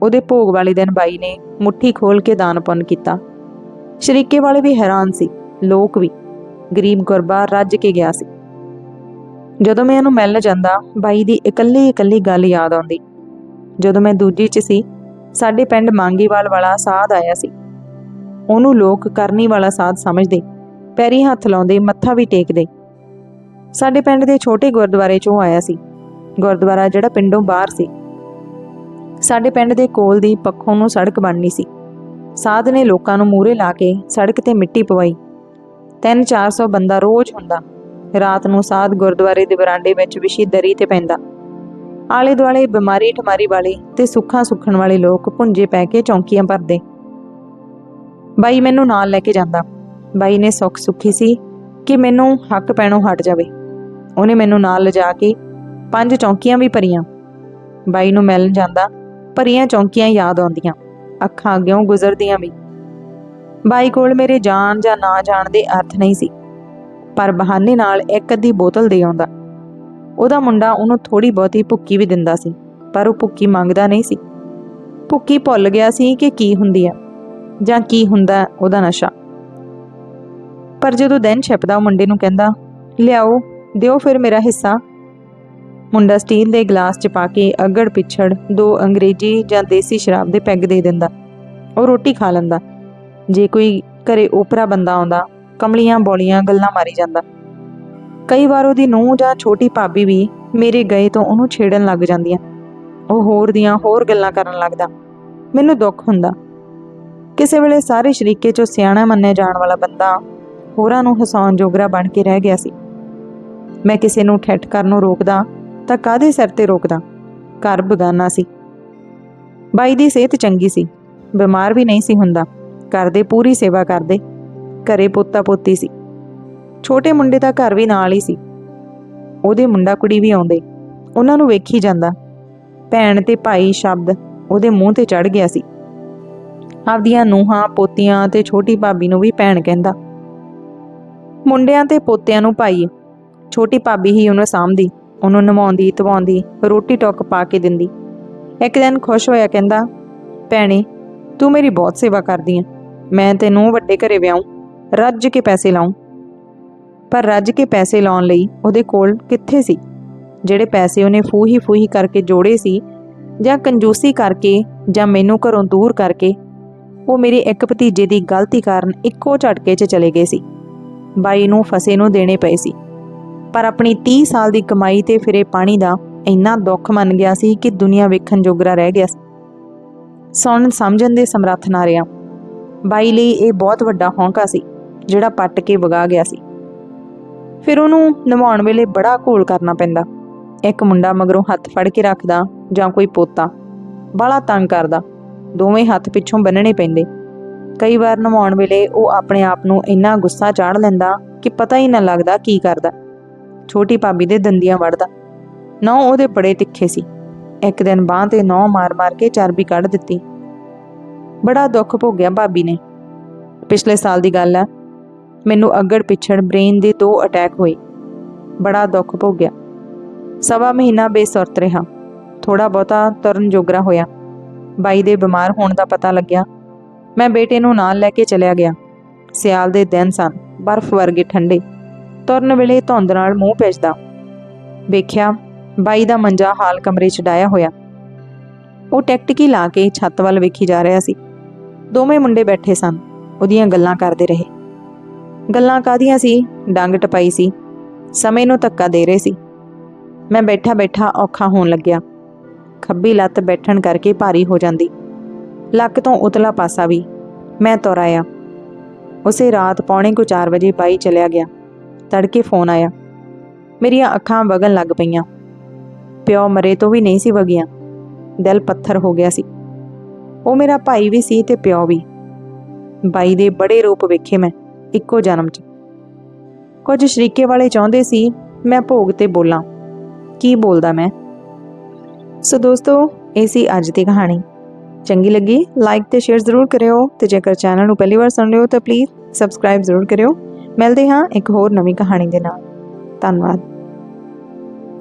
ਉਹਦੇ ਭੋਗ ਵਾਲੇ ਦਿਨ ਬਾਈ ਨੇ ਮੁੱਠੀ ਖੋਲ ਕੇ ਦਾਨ ਪੁੰਨ ਕੀਤਾ। ਸ਼ਰੀਕੇ ਵਾਲੇ ਵੀ ਹੈਰਾਨ ਸੀ, ਲੋਕ ਵੀ, ਗਰੀਬ ਗੁਰਬਾ ਰੱਜ ਕੇ ਗਿਆ ਸੀ। ਜਦੋਂ ਮੈਂ ਇਹਨੂੰ ਮਿਲਣ ਜਾਂਦਾ, ਬਾਈ ਦੀ ਇਕੱਲੀ ਇਕੱਲੀ ਗੱਲ ਯਾਦ ਆਉਂਦੀ। ਜਦੋਂ ਮੈਂ ਦੂਜੀ 'ਚ ਸੀ, ਸਾਡੇ ਪਿੰਡ ਮੰਗੀਵਾਲ ਵਾਲਾ ਸਾਧ ਆਇਆ ਸੀ। ਉਹਨੂੰ ਲੋਕ ਕਰਨੀ ਵਾਲਾ ਸਾਧ ਸਮਝਦੇ, ਪੈਰੀ ਹੱਥ ਲਾਉਂਦੇ, ਮੱਥਾ ਵੀ ਟੇਕਦੇ। ਸਾਡੇ ਪਿੰਡ ਦੇ ਛੋਟੇ ਗੁਰਦੁਆਰੇ 'ਚੋਂ ਆਇਆ ਸੀ। ਗੁਰਦੁਆਰਾ ਜਿਹੜਾ ਪਿੰਡੋਂ ਬਾਹਰ ਸੀ। ਸਾਡੇ ਪਿੰਡ ਦੇ ਕੋਲ ਦੀ ਪੱਖੋਂ ਨੂੰ ਸੜਕ ਬਣਨੀ ਸੀ। ਸਾਧ ਨੇ ਲੋਕਾਂ ਨੂੰ ਮੂਰੇ ਲਾ ਕੇ ਸੜਕ ਤੇ ਮਿੱਟੀ ਪਵਾਈ। 3-400 ਬੰਦਾ ਰੋਜ਼ ਹੁੰਦਾ। ਰਾਤ ਨੂੰ ਸਾਧ ਗੁਰਦੁਆਰੇ ਦੇ ਬਰਾਂਡੇ ਵਿੱਚ ਵਿਸ਼ੀ ਦਰੀ ਤੇ ਪੈਂਦਾ। ਆਲੇ ਦੁਆਲੇ ਬਿਮਾਰੀ ਠਮਾਰੀ ਵਾਲੇ ਤੇ ਸੁੱਖਾਂ ਸੁੱਖਣ ਵਾਲੇ ਲੋਕ ਪੁੰਜੇ ਪੈ ਕੇ ਚੌਂਕੀਆਂ ਭਰਦੇ। ਬਾਈ ਮੈਨੂੰ ਨਾਲ ਲੈ ਕੇ ਜਾਂਦਾ। ਬਾਈ ਨੇ ਸੁੱਖ ਸੁੱਖੀ ਸੀ ਕਿ ਮੈਨੂੰ ਹੱਕ ਪੈਣੋਂ ਹਟ ਜਾਵੇ। ਉਹਨੇ ਮੈਨੂੰ ਨਾਲ ਲਿਜਾ ਕੇ ਪੰਜ ਚੌਂਕੀਆਂ ਵੀ ਭਰੀਆਂ। ਬਾਈ ਨੂੰ ਮਿਲਣ ਜਾਂਦਾ, ਭਰੀਆਂ ਚੌਂਕੀਆਂ ਯਾਦ ਆਉਂਦੀਆਂ, ਅੱਖਾਂ ਅੱਗਿਓਂ ਗੁਜ਼ਰਦੀਆਂ ਵੀ। ਬਾਈ ਕੋਲ ਮੇਰੇ ਜਾਣ ਜਾਂ ਨਾ ਜਾਣ ਦੇ ਅਰਥ ਨਹੀਂ ਸੀ, ਪਰ ਬਹਾਨੇ ਨਾਲ ਇੱਕ ਅੱਧੀ ਬੋਤਲ ਦੇ ਆਉਂਦਾ। ਉਹਦਾ ਮੁੰਡਾ ਉਹਨੂੰ ਥੋੜੀ ਬਹੁਤੀ ਭੁੱਕੀ ਵੀ ਦਿੰਦਾ ਸੀ, ਪਰ ਉਹ ਭੁੱਕੀ ਮੰਗਦਾ ਨਹੀਂ ਸੀ। ਭੁੱਕੀ ਭੁੱਲ ਗਿਆ ਸੀ ਕਿ ਕੀ ਹੁੰਦੀ ਆ, ਜਾਂ ਕੀ ਹੁੰਦਾ ਉਹਦਾ ਨਸ਼ਾ। ਪਰ ਜਦੋਂ ਦਿਨ ਛਿਪਦਾ, ਉਹ ਮੁੰਡੇ ਨੂੰ ਕਹਿੰਦਾ, ਲਿਆਓ, ਦਿਓ ਫਿਰ ਮੇਰਾ ਹਿੱਸਾ। ਮੁੰਡਾ ਸਟੀਲ ਦੇ ਗਲਾਸ 'ਚ ਪਾ ਕੇ ਅਗੜ ਪਿਛੜ ਦੋ ਅੰਗਰੇਜ਼ੀ ਜਾਂ ਦੇਸੀ ਸ਼ਰਾਬ ਦੇ ਪੈਗ ਦੇ ਦਿੰਦਾ। ਉਹ ਰੋਟੀ ਖਾ ਲੈਂਦਾ। ਜੇ ਕੋਈ ਘਰੇ ਓਪਰਾ ਬੰਦਾ ਆਉਂਦਾ, ਕਮਲੀਆਂ ਬੋਲੀਆਂ ਗੱਲਾਂ ਮਾਰੀ ਜਾਂਦਾ। ਕਈ ਵਾਰ ਉਹਦੀ ਨੂੰਹ ਜਾਂ ਛੋਟੀ ਭਾਬੀ ਵੀ ਮੇਰੇ ਗਏ ਤੋਂ ਉਹਨੂੰ ਛੇੜਨ ਲੱਗ ਜਾਂਦੀਆਂ। ਉਹ ਹੋਰ ਦੀਆਂ ਹੋਰ ਗੱਲਾਂ ਕਰਨ ਲੱਗਦਾ। ਮੈਨੂੰ ਦੁੱਖ ਹੁੰਦਾ। ਕਿਸੇ ਵੇਲੇ ਸਾਰੇ ਸ਼ਰੀਕੇ 'ਚੋਂ ਸਿਆਣਾ ਮੰਨਿਆ ਜਾਣ ਵਾਲਾ ਬੰਦਾ ਹੋਰਾਂ ਨੂੰ ਹਸਾਉਣ ਜੋਗਰਾ ਬਣ ਕੇ ਰਹਿ ਗਿਆ ਸੀ। ਮੈਂ ਕਿਸੇ ਨੂੰ ਠੱਠ ਨੂੰ ਰੋਕਦਾ ਤਾਂ ਕਾਦੇ ਸਿਰ ਤੇ ਰੋਕਦਾ? ਘਰ ਬਗਾਨਾ ਸੀ। ਬਾਈ ਦੀ ਸਿਹਤ ਚੰਗੀ ਸੀ। ਬਿਮਾਰ ਵੀ ਨਹੀਂ ਸੀ ਹੁੰਦਾ। ਘਰ ਦੇ ਪੂਰੀ ਸੇਵਾ ਕਰਦੇ। ਘਰੇ ਪੋਤਾ ਪੋਤੀ ਸੀ। ਛੋਟੇ ਮੁੰਡੇ ਦਾ ਘਰ ਵੀ ਨਾਲ ਹੀ ਸੀ। ਉਹਦੇ ਮੁੰਡਾ ਕੁੜੀ ਵੀ ਆਉਂਦੇ। ਉਹਨਾਂ ਨੂੰ ਵੇਖੀ ਜਾਂਦਾ। ਭੈਣ ਤੇ ਭਾਈ ਸ਼ਬਦ ਉਹਦੇ ਮੂੰਹ ਤੇ ਚੜ ਗਿਆ ਸੀ। ਆਪਦੀਆਂ ਨੂੰਹਾਂ, ਪੋਤੀਆਂ ਤੇ ਛੋਟੀ ਭਾਬੀ ਨੂੰ ਵੀ ਭੈਣ ਕਹਿੰਦਾ। ਮੁੰਡਿਆਂ ਤੇ ਪੋਤਿਆਂ ਨੂੰ ਭਾਈ। ਛੋਟੀ ਭਾਬੀ ਹੀ ਉਹਨੂੰ ਸਾਂਭਦੀ। ਉਹਨੂੰ ਨਵਾਉਂਦੀ ਧਵਾਉਂਦੀ ਰੋਟੀ ਟੋਕ ਪਾ ਕੇ ਦਿੰਦੀ। ਇੱਕ ਦਿਨ ਖੁਸ਼ ਹੋਇਆ ਕਹਿੰਦਾ, ਭੈਣੇ, ਤੂੰ ਮੇਰੀ ਬਹੁਤ ਸੇਵਾ ਕਰਦੀ ਆਂ। ਮੈਂ ਤੈਨੂੰ ਵੱਡੇ ਘਰੇ ਵਿਆਹੂੰ, ਰੱਜ ਕੇ ਪੈਸੇ ਲਾਉਂ ਪਰ ਰੱਜ ਕੇ ਪੈਸੇ ਲਾਉਣ ਲਈ ਉਹਦੇ ਕੋਲ ਕਿੱਥੇ ਸੀ? ਜਿਹੜੇ ਪੈਸੇ ਉਹਨੇ ਫੂਹੀ ਫੂਹੀ ਕਰਕੇ ਜੋੜੇ ਸੀ, ਜਾਂ ਕੰਜੂਸੀ ਕਰਕੇ, ਜਾਂ ਮੈਨੂੰ ਘਰੋਂ ਦੂਰ ਕਰਕੇ, ਉਹ ਮੇਰੇ ਇੱਕ ਭਤੀਜੇ ਦੀ ਗਲਤੀ ਕਾਰਨ ਇੱਕੋ ਝਟਕੇ 'ਚ ਚਲੇ ਗਏ ਸੀ। ਬਾਈ ਨੂੰ ਫਸੇ ਨੂੰ ਦੇਣੇ ਪਏ ਸੀ। ਪਰ ਆਪਣੀ 30 ਸਾਲ ਦੀ ਕਮਾਈ ਤੇ ਫਿਰੇ ਪਾਣੀ ਦਾ ਇੰਨਾ ਦੁੱਖ ਮੰਨ ਗਿਆ ਸੀ ਕਿ ਦੁਨੀਆ ਵੇਖਣ ਜੋਗਰਾ ਰਹਿ ਗਿਆ ਸੀ। ਸੁਣਨ ਸਮਝਣ ਦੇ ਸਮਰੱਥ ਨਾ ਰਿਹਾ। ਬਾਈ ਲਈ ਇਹ ਬਹੁਤ ਵੱਡਾ ਹੌਂਕਾ ਸੀ, ਜਿਹੜਾ ਪੱਟ ਕੇ ਵਗਾ ਗਿਆ ਸੀ। ਫਿਰ ਉਹਨੂੰ ਨਿਭਾਉਣ ਵੇਲੇ ਬੜਾ ਘੋਲ ਕਰਨਾ ਪੈਂਦਾ। ਇੱਕ ਮੁੰਡਾ ਮਗਰੋਂ ਹੱਥ ਫੜ ਕੇ ਰੱਖਦਾ ਜਾਂ ਕੋਈ ਪੋਤਾ ਬਾਲਾ ਤੰਗ ਕਰਦਾ। ਦੋਵੇਂ ਹੱਥ ਪਿੱਛੋਂ ਬੰਨਣੇ ਪੈਂਦੇ। ਕਈ ਵਾਰ ਨਵਾਉਣ ਵੇਲੇ ਉਹ ਆਪਣੇ ਆਪ ਨੂੰ ਇੰਨਾ ਗੁੱਸਾ ਚਾੜ ਲੈਂਦਾ ਕਿ ਪਤਾ ਹੀ ਨਾ ਲੱਗਦਾ ਕੀ ਕਰਦਾ। ਛੋਟੀ ਭਾਬੀ ਦੇ ਦੰਦੀਆਂ ਵੜਦਾ। ਨੌ ਉਹਦੇ ਬੜੇ ਤਿੱਖੇ ਸੀ। ਇੱਕ ਦਿਨ ਬਾਹ ਤੇ ਨੌ ਮਾਰ-ਮਾਰ ਕੇ ਚਰਬੀ ਕੱਢ ਦਿੱਤੀ। ਬੜਾ ਦੁੱਖ ਭੋਗਿਆ ਭਾਬੀ ਨੇ। ਪਿਛਲੇ ਸਾਲ ਦੀ ਗੱਲ ਹੈ ਮੈਨੂੰ ਅੱਗੜ ਪਿਛੜ ਬ੍ਰੇਨ ਦੇ ਦੋ ਅਟੈਕ ਹੋਏ। ਬੜਾ ਦੁੱਖ ਭੋਗਿਆ। ਸਵਾ ਮਹੀਨਾ ਬੇਸੁਰਤ ਰਿਹਾ। ਥੋੜਾ ਬਹੁਤਾ ਤੁਰਨ ਜੋਗਰਾ ਹੋਇਆ। ਬਾਈ ਦੇ ਬਿਮਾਰ ਹੋਣ ਦਾ ਪਤਾ ਲੱਗਿਆ। ਮੈਂ ਬੇਟੇ ਨੂੰ ਨਾਲ ਲੈ ਕੇ ਚਲਿਆ ਗਿਆ। ਸਿਆਲ ਦੇ ਦਿਨ ਸਨ। ਬਰਫ਼ ਵਰਗੇ ਠੰਡੇ। ਤੁਰਨ ਵੇਲੇ ਧੁੰਦ ਨਾਲ ਮੂੰਹ ਪੈਜਦਾ ਵੇਖਿਆ, ਬਾਈ ਦਾ ਮੰਜਾ ਹਾਲ ਕਮਰੇ 'ਚ ਡਾਇਆ ਹੋਇਆ। ਉਹ ਟੈਕਟਿਕੀ ਲਾ ਕੇ ਛੱਤ ਵੱਲ ਵੇਖੀ ਜਾ ਰਿਹਾ ਸੀ। ਦੋਵੇਂ ਮੁੰਡੇ ਬੈਠੇ ਸਨ। ਉਹਦੀਆਂ ਗੱਲਾਂ ਕਰਦੇ ਰਹੇ। ਗੱਲਾਂ ਕਾਦੀਆਂ ਸੀ? ਡੰਗ ਟਪਾਈ ਸੀ। ਸਮੇਂ ਨੂੰ ਧੱਕਾ ਦੇ ਰਹੇ ਸੀ। ਮੈਂ ਬੈਠਾ ਬੈਠਾ ਔਖਾ ਹੋਣ ਲੱਗਿਆ। ਖੱਬੀ ਲੱਤ ਬੈਠਣ ਕਰਕੇ ਭਾਰੀ ਹੋ ਜਾਂਦੀ। ਲੱਕ ਤੋਂ ਉਤਲਾ ਪਾਸਾ ਵੀ। ਮੈਂ ਤੁਰ ਆਇਆ। ਉਸੇ ਰਾਤ ਪੌਣੇ ਕੁ 4 ਵਜੇ ਬਾਈ ਚਲਿਆ ਗਿਆ। ਤੜਕੇ ਫੋਨ ਆਇਆ। ਮੇਰੀਆਂ ਅੱਖਾਂ ਵਗਣ ਲੱਗ ਪਈਆਂ। ਪਿਓ ਮਰੇ ਤੋਂ ਵੀ ਨਹੀਂ ਸੀ ਵਗੀਆਂ। ਦਿਲ ਪੱਥਰ ਹੋ ਗਿਆ ਸੀ। ਉਹ ਮੇਰਾ ਭਾਈ ਵੀ ਸੀ ਤੇ ਪਿਓ ਵੀ। ਬਾਈ ਦੇ ਬੜੇ ਰੂਪ ਵੇਖੇ ਮੈਂ ਇੱਕੋ ਜਨਮ 'ਚ। ਕੁਝ ਸ਼ਰੀਕੇ ਵਾਲੇ ਚਾਹੁੰਦੇ ਸੀ ਮੈਂ ਭੋਗ ਤੇ ਬੋਲਾਂ। ਕੀ ਬੋਲਦਾ ਮੈਂ? ਸੋ ਦੋਸਤੋ, ਇਹ ਸੀ ਅੱਜ ਦੀ ਕਹਾਣੀ। ਚੰਗੀ ਲੱਗੀ ਲਾਈਕ ਤੇ ਸ਼ੇਅਰ ਜ਼ਰੂਰ ਕਰਿਓ ਤੇ ਜੇਕਰ ਚੈਨਲ ਨੂੰ ਪਹਿਲੀ ਵਾਰ ਸੁਣ ਰਹੇ ਹੋ ਤਾਂ ਪਲੀਜ਼ ਸਬਸਕ੍ਰਾਈਬ ਜ਼ਰੂਰ ਕਰਿਓ। ਮਿਲਦੇ ਹਾਂ ਇੱਕ ਹੋਰ ਨਵੀਂ ਕਹਾਣੀ ਦੇ ਨਾਲ। ਧੰਨਵਾਦ।